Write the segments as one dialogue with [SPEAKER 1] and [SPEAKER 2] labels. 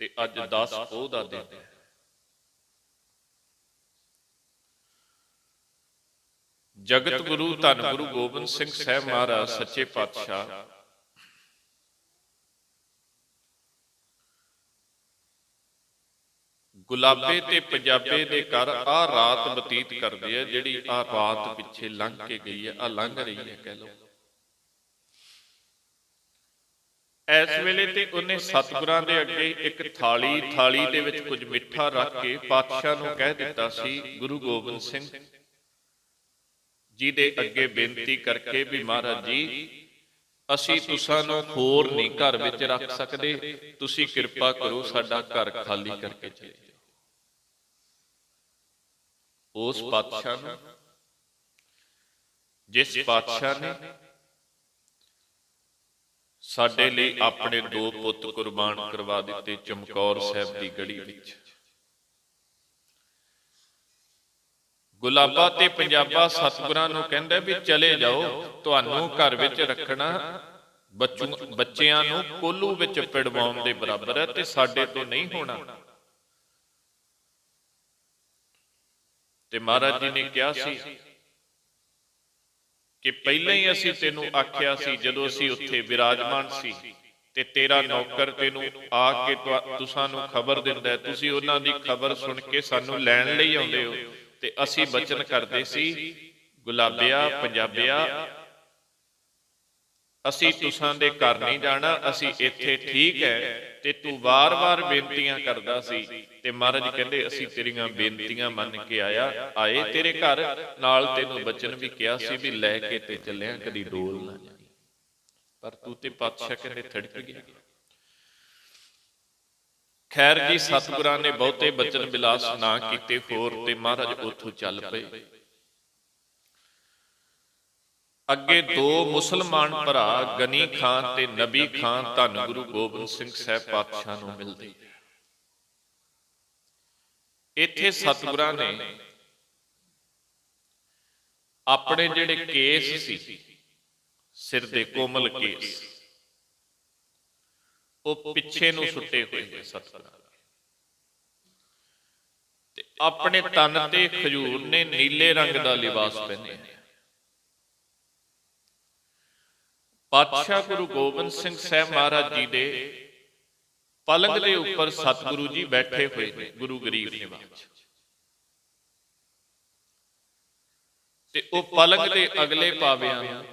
[SPEAKER 1] ਤੇ ਅੱਜ 10 ਪੋਹ ਦਾ ਦਿਨ ਹੈ। ਜਗਤ ਗੁਰੂ ਧੰਨ ਗੁਰੂ ਗੋਬਿੰਦ ਸਿੰਘ ਸਾਹਿਬ ਮਹਾਰਾਜ ਸੱਚੇ ਪਾਤਸ਼ਾਹ। ਗੁਲਾਬੇ ਤੇ ਪੰਜਾਬੇ ਦੇ ਘਰ ਆ ਰਾਤ ਬਤੀਤ ਕਰਦੇ ਆ ਜਿਹੜੀ ਆ ਰਾਤ ਪਿੱਛੇ ਲੰਘ ਕੇ ਗਈ ਹੈ ਆ ਲੰਘ ਰਹੀ ਹੈ ਕਹਿ ਲਓ। ਇਸ ਵੇਲੇ ਤੇ ਉਹਨੇ ਸਤਿਗੁਰਾਂ ਦੇ ਅੱਗੇ ਇੱਕ ਥਾਲੀ ਥਾਲੀ ਦੇ ਵਿੱਚ ਕੁਝ ਮਿੱਠਾ ਰੱਖ ਕੇ ਪਾਤਸ਼ਾਹ ਨੂੰ ਕਹਿ ਦਿੱਤਾ ਸੀ, ਗੁਰੂ ਗੋਬਿੰਦ ਸਿੰਘ ਜੀ ਦੇ ਅੱਗੇ ਬੇਨਤੀ ਕਰਕੇ ਵੀ ਮਹਾਰਾਜ ਜੀ, ਅਸੀਂ ਤੁਸਾਂ ਨੂੰ ਹੋਰ ਨਹੀਂ ਘਰ ਵਿੱਚ ਰੱਖ ਸਕਦੇ, ਤੁਸੀਂ ਕਿਰਪਾ ਕਰੋ ਸਾਡਾ ਘਰ ਖਾਲੀ ਕਰਕੇ ਚਲੇ ਜਾਓ। ਉਸ ਪਾਤਸ਼ਾਹ ਨੂੰ, ਜਿਸ ਪਾਤਸ਼ਾਹ ਨੇ ਸਾਡੇ ਲਈ ਆਪਣੇ ਦੋ ਪੁੱਤ ਕੁਰਬਾਨ ਕਰਵਾ ਦਿੱਤੇ ਚਮਕੌਰ ਸਾਹਿਬ ਦੀ ਗੜੀ ਵਿੱਚ। ਗੁਲਾਬਾ ਤੇ ਪੰਜਾਬਾ ਸਤਿਗੁਰਾਂ ਨੂੰ ਕਹਿੰਦਾ ਵੀ ਚਲੇ ਜਾਓ ਤੁਹਾਨੂੰ ਘਰ ਵਿੱਚ ਰੱਖਣਾ ਬੱਚੂ ਬੱਚਿਆਂ ਨੂੰ ਕੋਲੂ ਵਿੱਚ ਪਿੜਵਾਉਣ ਦੇ ਬਰਾਬਰ ਹੈ ਤੇ ਸਾਡੇ ਤੋਂ ਨਹੀਂ ਹੋਣਾ। ਤੇ ਮਹਾਰਾਜ ਜੀ ਨੇ ਕਿਹਾ ਸੀ ਕਿ ਪਹਿਲਾਂ ਹੀ ਅਸੀਂ ਤੈਨੂੰ ਆਖਿਆ ਸੀ, ਜਦੋਂ ਅਸੀਂ ਉੱਥੇ ਵਿਰਾਜਮਾਨ ਸੀ, ਤੇ ਤੇਰਾ ਨੌਕਰ ਤੈਨੂੰ ਆ ਕੇ ਤੁਸਾਂ ਨੂੰ ਖਬਰ ਦਿੰਦਾ ਤੁਸੀਂ ਉਹਨਾਂ ਦੀ ਖਬਰ ਸੁਣ ਕੇ ਸਾਨੂੰ ਲੈਣ ਲਈ ਆਉਂਦੇ ਹੋ, ਤੇ ਅਸੀਂ ਬਚਨ ਕਰਦੇ ਸੀ, ਗੁਲਾਬਿਆ, ਪੰਜਾਬਿਆ ਅਸੀਂ ਤੁਸਾਂ ਦੇ ਘਰ ਨਹੀਂ ਜਾਣਾ ਅਸੀਂ ਇੱਥੇ ਠੀਕ ਹੈ। ਤੇ ਤੂੰ ਵਾਰ-ਵਾਰ ਬੇਨਤੀਆਂ ਕਰਦਾ ਸੀ। ਤੇ ਮਹਾਰਾਜ ਕਹਿੰਦੇ ਅਸੀਂ ਤੇਰੀਆਂ ਬੇਨਤੀਆਂ ਮੰਨ ਕੇ ਆਇਆ। ਆਏ ਤੇਰੇ ਘਰ ਨਾਲ ਤੈਨੂੰ ਬਚਨ ਵੀ ਕਿਹਾ ਸੀ ਵੀ ਲੈ ਕੇ ਤੇ ਚੱਲਿਆ ਕਦੀ ਡੋਲ ਨਾ ਜਾਈ। ਪਰ ਤੂੰ ਤੇ ਪਾਤਸ਼ਾਹ ਕਹਿੰਦੇ ਥੜਕ ਗਿਆ। ਖੈਰ ਜੀ ਸਤਿਗੁਰਾਂ ਨੇ ਬਹੁਤੇ ਬਚਨ ਬਿਲਾਸ ਨਾ ਕੀਤੇ ਹੋਰ ਤੇ ਮਹਾਰਾਜ ਉੱਥੋਂ ਚੱਲ ਪਏ। ਅੱਗੇ ਦੋ ਮੁਸਲਮਾਨ ਭਰਾ ਗਨੀ ਖਾਨ ਤੇ ਨਬੀ ਖਾਨ ਧੰਨ ਗੁਰੂ ਗੋਬਿੰਦ ਸਿੰਘ ਸਾਹਿਬ ਪਾਤਸ਼ਾਹ ਨੂੰ ਮਿਲਦੇ। ਇੱਥੇ ਸਤਿਗੁਰਾਂ ਨੇ ਆਪਣੇ ਜਿਹੜੇ ਕੇਸ ਸੀ ਸਿਰ ਦੇ ਕੋਮਲ ਕੇਸ ਉਹ ਪਿੱਛੇ ਨੂੰ ਸੁੱਟੇ ਹੋਏ ਨੇ ਸਤਿਗੁਰਾਂ ਤੇ ਆਪਣੇ ਤਨ ਤੇ ਖਜੂਰ ਨੇ ਨੀਲੇ ਰੰਗ ਦਾ ਲਿਬਾਸ ਪਹਿਨਿਆ। ਪਾਤਸ਼ਾਹ ਗੁਰੂ ਗੋਬਿੰਦ ਸਿੰਘ ਸਾਹਿਬ ਮਹਾਰਾਜ ਜੀ ਦੇ ਪਲੰਗ ਦੇ ਉੱਪਰ ਸਤਿਗੁਰੂ ਜੀ ਬੈਠੇ ਹੋਏ ਨੇ, ਗੁਰੂ ਗਰੀਬ ਨਿਵਾਜ ਤੇ ਉਹ ਪਲੰਗ ਦੇ ਅਗਲੇ ਪਾਵਿਆਂ ਨੂੰ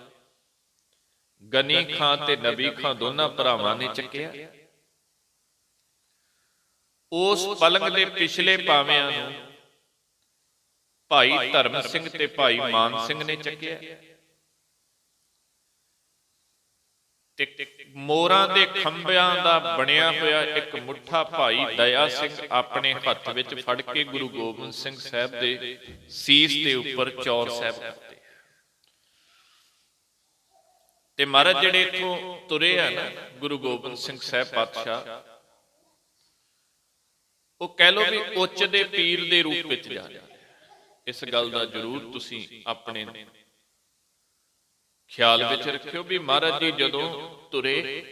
[SPEAKER 1] ਗਨੀ ਖਾਂ ਤੇ ਨਬੀ ਖਾਂ ਦੋਨਾਂ ਭਰਾਵਾਂ ਨੇ ਚੱਕਿਆ। ਉਸ ਪਲੰਗ ਦੇ ਪਿਛਲੇ ਪਾਵਿਆਂ ਨੂੰ ਭਾਈ ਧਰਮ ਸਿੰਘ ਤੇ ਭਾਈ ਮਾਨ ਸਿੰਘ ਨੇ ਚੱਕਿਆ। ਤੇ ਮੋਰਾਂ ਦੇ ਖੰਭਿਆਂ ਦਾ ਬਣਿਆ ਹੋਇਆ ਇੱਕ ਮੁੱਠਾ ਭਾਈ ਦਇਆ ਸਿੰਘ ਆਪਣੇ ਹੱਥ ਵਿੱਚ ਫੜ ਕੇ ਗੁਰੂ ਗੋਬਿੰਦ ਸਿੰਘ ਸਾਹਿਬ ਦੇ ਸੀਸ ਦੇ ਉੱਪਰ ਚੌਰ ਸਾਹਿਬ ਕਰਦੇ ਤੇ ਮਹਾਰਾਜ ਜਿਹੜੇ ਇਥੋਂ ਤੁਰੇ ਆ ਨਾ, ਗੁਰੂ ਗੋਬਿੰਦ ਸਿੰਘ ਸਾਹਿਬ ਪਾਤਸ਼ਾਹ, ਉਹ ਕਹਿ ਲੋ ਵੀ ਉੱਚ ਦੇ ਪੀਰ ਦੇ ਰੂਪ ਵਿੱਚ ਜਾ ਰਹੇ ਇਸ ਗੱਲ ਦਾ ਜ਼ਰੂਰ ਤੁਸੀਂ ਆਪਣੇ ਖਿਆਲ ਵਿੱਚ ਰੱਖਿਓ ਵੀ ਮਹਾਰਾਜ ਜੀ ਜਦੋਂ ਤੁਰੇ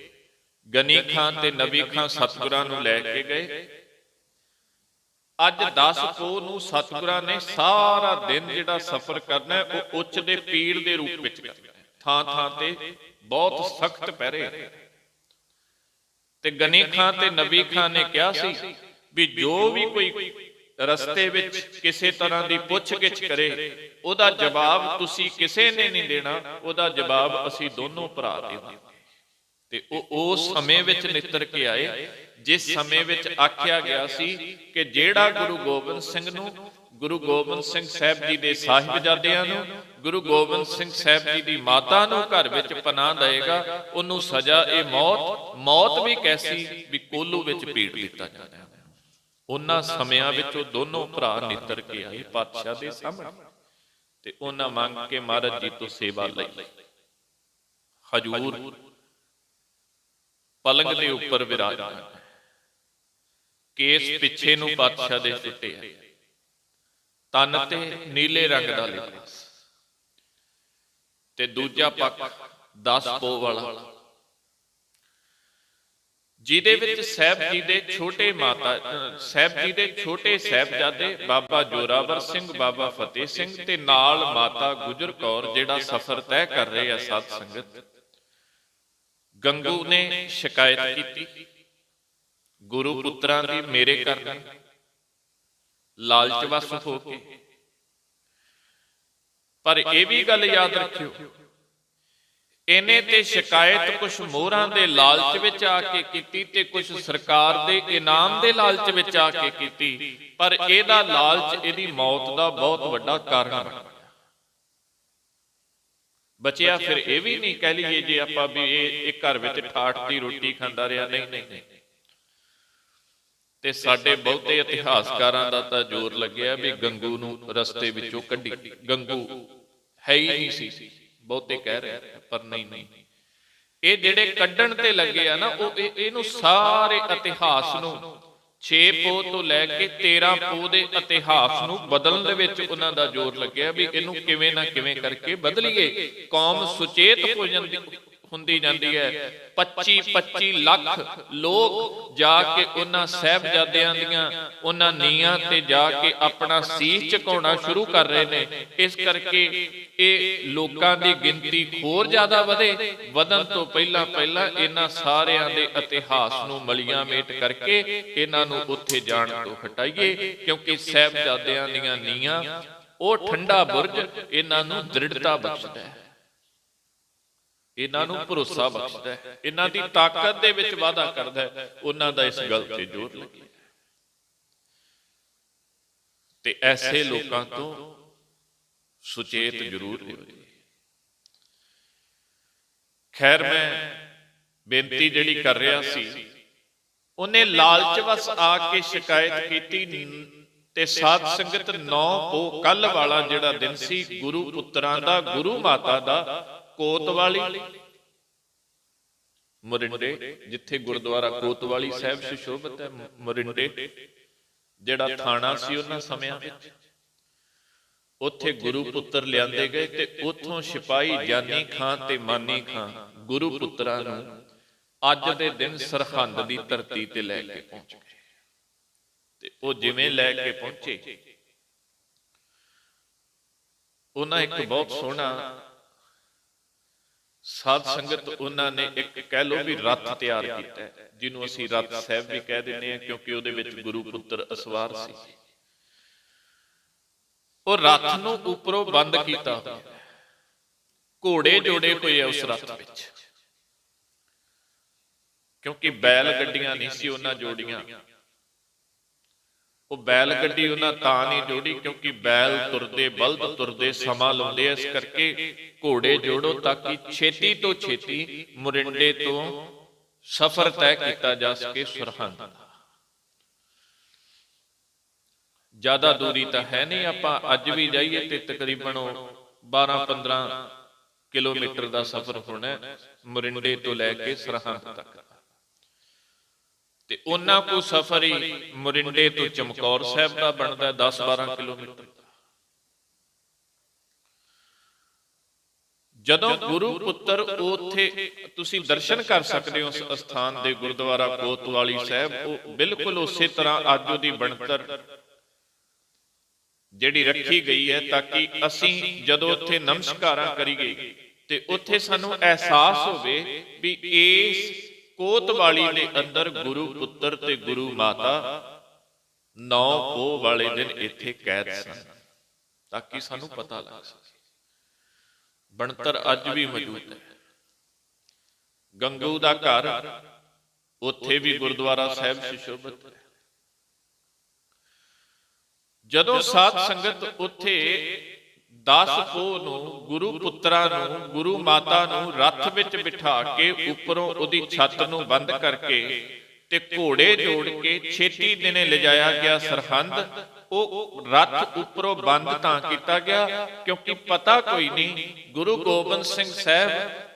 [SPEAKER 1] ਗਨੀ ਖਾਨ ਤੇ ਨਬੀ ਖਾਨ ਸਤਿਗੁਰਾਂ ਨੂੰ ਲੈ ਕੇ ਗਏ। ਅੱਜ 10 ਪੋ ਨੂੰ ਸਤਿਗੁਰਾਂ ਨੇ ਸਾਰਾ ਦਿਨ ਜਿਹੜਾ ਸਫ਼ਰ ਕਰਨਾ ਉਹ ਉੱਚ ਦੇ ਪੀਰ ਦੇ ਰੂਪ ਵਿੱਚ ਕਰਨਾ ਥਾਂ ਥਾਂ ਤੇ ਬਹੁਤ ਸਖਤ ਪਹਿਰੇ। ਤੇ ਗਨੀ ਖਾਨ ਤੇ ਨਬੀ ਖਾਨ ਨੇ ਕਿਹਾ ਸੀ ਵੀ ਜੋ ਵੀ ਕੋਈ ਰਸਤੇ ਵਿੱਚ ਕਿਸੇ ਤਰ੍ਹਾਂ ਦੀ ਪੁੱਛਗਿੱਛ ਕਰੇ, ਉਹਦਾ ਜਵਾਬ ਤੁਸੀਂ ਕਿਸੇ ਨੇ ਨਹੀਂ ਦੇਣਾ, ਉਹਦਾ ਜਵਾਬ ਅਸੀਂ ਦੋਨੋਂ ਭਰਾ ਦੇਵਾਂਗੇ। ਤੇ ਉਹ ਉਸ ਸਮੇਂ ਵਿੱਚ ਨਿੱਤਰ ਕੇ ਆਏ, ਜਿਸ ਸਮੇਂ ਵਿੱਚ ਆਖਿਆ ਗਿਆ ਸੀ ਕਿ ਜਿਹੜਾ ਗੁਰੂ ਗੋਬਿੰਦ ਸਿੰਘ ਨੂੰ, ਗੁਰੂ ਗੋਬਿੰਦ ਸਿੰਘ ਸਾਹਿਬ ਜੀ ਦੇ ਸਾਹਿਬਜ਼ਾਦਿਆਂ ਨੂੰ, ਗੁਰੂ ਗੋਬਿੰਦ ਸਿੰਘ ਸਾਹਿਬ ਜੀ ਦੀ ਮਾਤਾ ਨੂੰ ਘਰ ਵਿੱਚ ਪਨਾਹ ਦੇਗਾ ਉਹਨੂੰ ਸਜ਼ਾ ਇਹ ਮੌਤ ਮੌਤ ਵੀ ਕੈਸੀ ਵੀ ਕੋਲੂ ਵਿੱਚ ਪੀੜ ਦਿੱਤਾ ਜਾਂਦਾ ਉਹਨਾਂ ਸਮਿਆਂ ਵਿੱਚ ਉਹ ਦੋਨੋਂ ਭਰਾ ਨਿੱਤਰ ਕੇ ਆਏ ਪਾਤਸ਼ਾਹ ਦੇ ਸਾਹਮਣੇ। ਤੇ ਉਹਨਾਂ ਮੰਗ ਕੇ ਮਹਾਰਾਜ ਜੀ ਤੋਂ ਸੇਵਾ ਲਈ। ਹਜੂਰ ਪਲੰਗ ਦੇ ਉੱਪਰ ਵਿਰਾਜਮਾਨ। ਕੇਸ ਪਿੱਛੇ ਨੂੰ ਪਾਤਸ਼ਾਹ ਦੇ ਸੁੱਟੇ ਤਨ ਤੇ ਨੀਲੇ ਰੰਗ ਦਾ ਲਿਬਾਸ। ਤੇ ਦੂਜਾ ਪੱਖ 10 ਪੋ ਵਾਲਾ। ਜਿਹਦੇ ਵਿੱਚ ਸਹਿਬ ਜੀ ਦੇ ਛੋਟੇ ਮਾਤਾ, ਸਹਿਬ ਜੀ ਦੇ ਛੋਟੇ ਸਹਿਬਜ਼ਾਦੇ ਬਾਬਾ ਜੋਰਾਵਰ ਸਿੰਘ, ਬਾਬਾ ਫਤਿਹ ਸਿੰਘ ਤੇ ਨਾਲ ਮਾਤਾ ਗੁਜਰ ਕੌਰ ਜਿਹੜਾ ਸਫ਼ਰ ਤੈਅ ਕਰ ਰਹੇ ਆ ਸਾਧ ਸੰਗਤ। ਗੰਗੂ ਨੇ ਸ਼ਿਕਾਇਤ ਕੀਤੀ, ਗੁਰੂ ਪੁੱਤਰਾਂ ਦੀ ਮੇਰੇ ਕਰਨੀ ਲਾਲਚ ਵਸ ਹੋ ਕੇ। ਪਰ ਇਹ ਵੀ ਗੱਲ ਯਾਦ ਰੱਖਿਓ ਇਹਨੇ ਤੇ ਸ਼ਿਕਾਇਤ ਕੁਝ ਮੋਹਰਾਂ ਦੇ ਲਾਲਚ ਵਿੱਚ ਆ ਕੇ ਕੀਤੀ ਤੇ ਕੁਝ ਸਰਕਾਰ ਦੇ ਇਨਾਮ ਦੇ ਲਾਲਚ ਵਿੱਚ ਆ ਕੇ ਕੀਤੀ। ਪਰ ਇਹਦਾ ਲਾਲਚ ਇਹਦੀ ਮੌਤ ਦਾ ਬਹੁਤ ਵੱਡਾ ਕਾਰਨ ਬਣ ਬਚਿਆ ਫਿਰ ਇਹ ਵੀ ਨਹੀਂ ਕਹਿ ਲਈਏ ਜੇ ਆਪਾਂ ਵੀ ਇਹ ਇੱਕ ਘਰ ਵਿੱਚ ਠਾਠ ਦੀ ਰੋਟੀ ਖਾਂਦਾ ਰਿਹਾ, ਨਹੀਂ ਨਹੀਂ ਨਹੀਂ। ਤੇ ਸਾਡੇ ਬਹੁਤੇ ਇਤਿਹਾਸਕਾਰਾਂ ਦਾ ਤਾਂ ਜ਼ੋਰ ਲੱਗਿਆ ਵੀ ਗੰਗੂ ਨੂੰ ਰਸਤੇ ਵਿੱਚੋਂ ਕੱਢੀ। ਗੰਗੂ ਹੈ ਹੀ ਨਹੀਂ ਸੀ। ਬਹੁਤੇ ਕਹਿ ਰਹੇ ਪਰ ਨਹੀਂ ਨਹੀਂ। ਇਹ ਜਿਹੜੇ ਕੱਢਣ ਤੇ ਲੱਗੇ ਆ ਨਾ ਉਹ ਇਹ- ਇਹਨੂੰ ਸਾਰੇ ਇਤਿਹਾਸ ਨੂੰ 6 ਪੋ ਤੋਂ ਲੈ ਕੇ 13 ਪੋ ਦੇ ਇਤਿਹਾਸ ਨੂੰ ਬਦਲਣ ਦੇ ਵਿੱਚ ਉਹਨਾਂ ਦਾ ਜ਼ੋਰ ਲੱਗਿਆ ਵੀ ਇਹਨੂੰ ਕਿਵੇਂ ਨਾ ਕਿਵੇਂ ਕਰਕੇ ਬਦਲੀਏ। ਕੌਮ ਸੁਚੇਤ ਹੋ ਜਾਂਦੀ। ਹੁੰਦੀ ਜਾਂਦੀ ਹੈ। 25 25 ਲੱਖ ਲੋਕ ਜਾ ਕੇ ਉਹਨਾਂ ਸਹਿਬਜ਼ਾਦਿਆਂ ਦੀਆਂ, ਉਹਨਾਂ ਨੀਆਂ ਤੇ ਜਾ ਕੇ ਆਪਣਾ ਸੀਸ ਝੁਕਾਉਣਾ ਸ਼ੁਰੂ ਕਰ ਰਹੇ ਨੇ। ਇਸ ਕਰਕੇ ਇਹ ਲੋਕਾਂ ਦੀ ਗਿਣਤੀ ਹੋਰ ਜ਼ਿਆਦਾ ਵਧੇ। ਵਧਣ ਤੋਂ ਪਹਿਲਾਂ ਪਹਿਲਾਂ ਇਹਨਾਂ ਸਾਰਿਆਂ ਦੇ ਇਤਿਹਾਸ ਨੂੰ ਮਲੀਆਂ ਮੇਟ ਕਰਕੇ ਇਹਨਾਂ ਨੂੰ ਉੱਥੇ ਜਾਣ ਤੋਂ ਹਟਾਈਏ, ਕਿਉਂਕਿ ਸਹਿਬਜ਼ਾਦਿਆਂ ਦੀਆਂ ਨੀਆਂ ਉਹ ਠੰਡਾ ਬੁਰਜ ਇਹਨਾਂ ਨੂੰ ਦ੍ਰਿੜਤਾ ਬਖਸ਼ਦਾ ਹੈ। ਇਹਨਾਂ ਨੂੰ ਭਰੋਸਾ ਬਖਸ਼ਦਾ ਹੈ। ਇਹਨਾਂ ਦੀ ਤਾਕਤ ਦੇ ਵਿੱਚ ਵਾਧਾ ਕਰਦਾ ਹੈ। ਉਹਨਾਂ ਦਾ ਇਸ ਗੱਲ ਤੇ ਜ਼ੋਰ ਲੱਗਿਆ। ਤੇ ਐਸੇ ਲੋਕਾਂ ਤੋਂ ਸੁਚੇਤ ਜ਼ਰੂਰ ਰਹੋ ਖੈਰ ਮੈਂ ਬੇਨਤੀ ਜਿਹੜੀ ਕਰ ਰਿਹਾ ਸੀ ਉਹਨੇ ਲਾਲਚ ਵਸ ਆ ਕੇ ਸ਼ਿਕਾਇਤ ਕੀਤੀ ਤੇ ਸਾਧ ਸੰਗਤ 9 ਉਹ ਕੱਲ ਵਾਲਾ ਜਿਹੜਾ ਦਿਨ ਸੀ ਗੁਰੂ ਪੁੱਤਰਾਂ ਦਾ ਗੁਰੂ ਮਾਤਾ ਦਾ ਕੋਤਵਾਲੀ। ਮੁਰਿੰਡੇ, ਜਿੱਥੇ ਗੁਰਦੁਆਰਾ ਕੋਤਵਾਲੀ ਸਾਹਿਬ ਸੁਸ਼ੋਭਿਤ ਹੈ, ਮੁਰਿੰਡੇ, ਜਿਹੜਾ ਥਾਣਾ ਸੀ ਉਹਨਾਂ ਸਮਿਆਂ ਵਿੱਚ। ਉੱਥੇ ਗੁਰੂ ਪੁੱਤਰ ਲਿਆਂਦੇ ਗਏ ਤੇ ਉੱਥੋਂ ਸਿਪਾਹੀ ਜਾਨੀ ਖਾਂ ਤੇ ਮਾਨੀ ਖਾਂ ਗੁਰੂ ਪੁੱਤਰਾਂ ਨੂੰ ਅੱਜ ਦੇ ਦਿਨ ਸਰਹੰਦ ਦੀ ਧਰਤੀ ਤੇ ਲੈ ਕੇ ਪਹੁੰਚ ਗਏ। ਤੇ ਉਹ ਜਿਵੇਂ ਲੈ ਕੇ ਪਹੁੰਚੇ। ਉਹਨਾਂ ਇੱਕ ਬਹੁਤ ਸੋਹਣਾ ਸਾਧ ਸੰਗਤ ਉਹਨਾਂ ਨੇ ਇੱਕ ਕਹਿ ਲੋ ਵੀ ਰੱਥ ਤਿਆਰ ਕੀਤਾ ਜਿਹਨੂੰ ਅਸੀਂ ਰੱਥ ਸਾਹਿਬ ਵੀ ਕਹਿ ਦਿੰਦੇ ਹਾਂ ਕਿਉਂਕਿ ਉਹਦੇ ਵਿੱਚ ਗੁਰੂ ਪੁੱਤਰ ਅਸਵਾਰ ਸੀ। ਉਹ ਰੱਥ ਨੂੰ ਉੱਪਰੋਂ ਬੰਦ ਕੀਤਾ। ਘੋੜੇ ਜੋੜੇ ਹੋਏ ਆ ਉਸ ਰੱਥ ਵਿੱਚ। ਕਿਉਂਕਿ ਬੈਲ ਗੱਡੀਆਂ ਨਹੀਂ ਸੀ ਉਹਨਾਂ ਜੋੜੀਆਂ। ਉਹ ਬੈਲ ਗੱਡੀ ਉਹਨਾਂ ਤਾਂ ਨਹੀਂ ਜੋੜੀ ਕਿਉਂਕਿ ਬੈਲ ਤੁਰਦੇ ਬਲਦ ਤੁਰਦੇ ਸਮਾਂ ਲਾਉਂਦੇ। ਇਸ ਕਰਕੇ ਘੋੜੇ ਜੋੜੋ ਤਾਂ ਕਿ ਛੇਤੀ ਤੋਂ ਛੇਤੀ ਮੁਰਿੰਡੇ ਤੋਂ ਸਫ਼ਰ ਤੈਅ ਕੀਤਾ ਜਾ ਸਕੇ ਸਰਹੰਦ। ਦਾ ਜ਼ਿਆਦਾ ਦੂਰੀ ਤਾਂ ਹੈ ਨਹੀਂ। ਆਪਾਂ ਅੱਜ ਵੀ ਜਾਈਏ ਤੇ ਤਕਰੀਬਨ 12-15 ਕਿਲੋਮੀਟਰ ਦਾ ਸਫ਼ਰ ਹੋਣਾ ਹੈ, ਮੁਰਿੰਡੇ ਤੋਂ ਲੈ ਕੇ ਸਰਹੰਦ ਤੱਕ। ਤੇ ਉਹਨਾਂ ਕੋ ਸਫ਼ਰ ਹੀ ਮੁਰਿੰਡੇ ਤੋਂ ਚਮਕੌਰ ਸਾਹਿਬ ਦਾ ਬਣਦਾ 10-12 ਕਿਲੋਮੀਟਰ ਜਦੋਂ ਗੁਰੂ ਪੁੱਤਰ ਉਥੇ ਤੁਸੀਂ ਦਰਸ਼ਨ ਕਰ ਸਕਦੇ ਹੋ ਉਸ ਸਥਾਨ ਦੇ ਗੁਰਦੁਆਰਾ ਕੋਤਵਾਲੀ ਸਾਹਿਬ, ਉਹ ਬਿਲਕੁਲ ਉਸੇ ਤਰ੍ਹਾਂ ਅੱਜ ਉਹਦੀ ਬਣਤਰ ਜਿਹੜੀ ਰੱਖੀ ਗਈ ਹੈ ਤਾਂ ਕਿ ਅਸੀਂ ਜਦੋਂ ਉੱਥੇ ਨਮਸਕਾਰਾਂ ਕਰੀਏ ਤੇ ਉੱਥੇ ਸਾਨੂੰ ਅਹਿਸਾਸ ਹੋਵੇ ਵੀ ਇਸ ਕੋਤਵਾਲੀ ਦੇ ਅੰਦਰ ਗੁਰੂ ਪੁੱਤਰ ਤੇ ਗੁਰੂ ਮਾਤਾ ਨੌ ਪੋ ਵਾਲੇ ਦਿਨ ਇੱਥੇ ਕੈਦ ਸਨ। ਤਾਂ ਕਿ ਸਾਨੂੰ ਪਤਾ ਲੱਗ ਸਕੇ? ਬਣਤਰ ਅੱਜ ਵੀ ਮੌਜੂਦ ਹੈ। ਗੰਗੂ ਦਾ ਘਰ ਉੱਥੇ ਵੀ ਗੁਰਦੁਆਰਾ ਸਾਹਿਬ ਸੁਸ਼ੋਭਿਤ ਹੈ। ਜਦੋਂ ਸਾਧ ਸੰਗਤ ਉੱਥੇ 10 ਪੋ ਨੂੰ, ਗੁਰੂ ਪੁੱਤਰਾਂ ਨੂੰ, ਗੁਰੂ ਮਾਤਾ ਨੂੰ ਰੱਥ ਵਿੱਚ ਬਿਠਾ ਕੇ ਉੱਪਰੋਂ ਉਹਦੀ ਛੱਤ ਨੂੰ ਬੰਦ ਕਰਕੇ ਤੇ ਘੋੜੇ ਜੋੜ ਕੇ ਛੇਤੀ ਦਿਨੇ ਲਿਜਾਇਆ ਗਿਆ ਸਰਹੰਦ। ਉਹ ਰੱਥ ਉੱਪਰੋਂ ਬੰਦ ਤਾਂ ਕੀਤਾ ਗਿਆ, ਕਿਉਂਕਿ ਪਤਾ ਕੋਈ ਨਹੀਂ, ਗੁਰੂ ਗੋਬਿੰਦ ਸਿੰਘ ਸਾਹਿਬ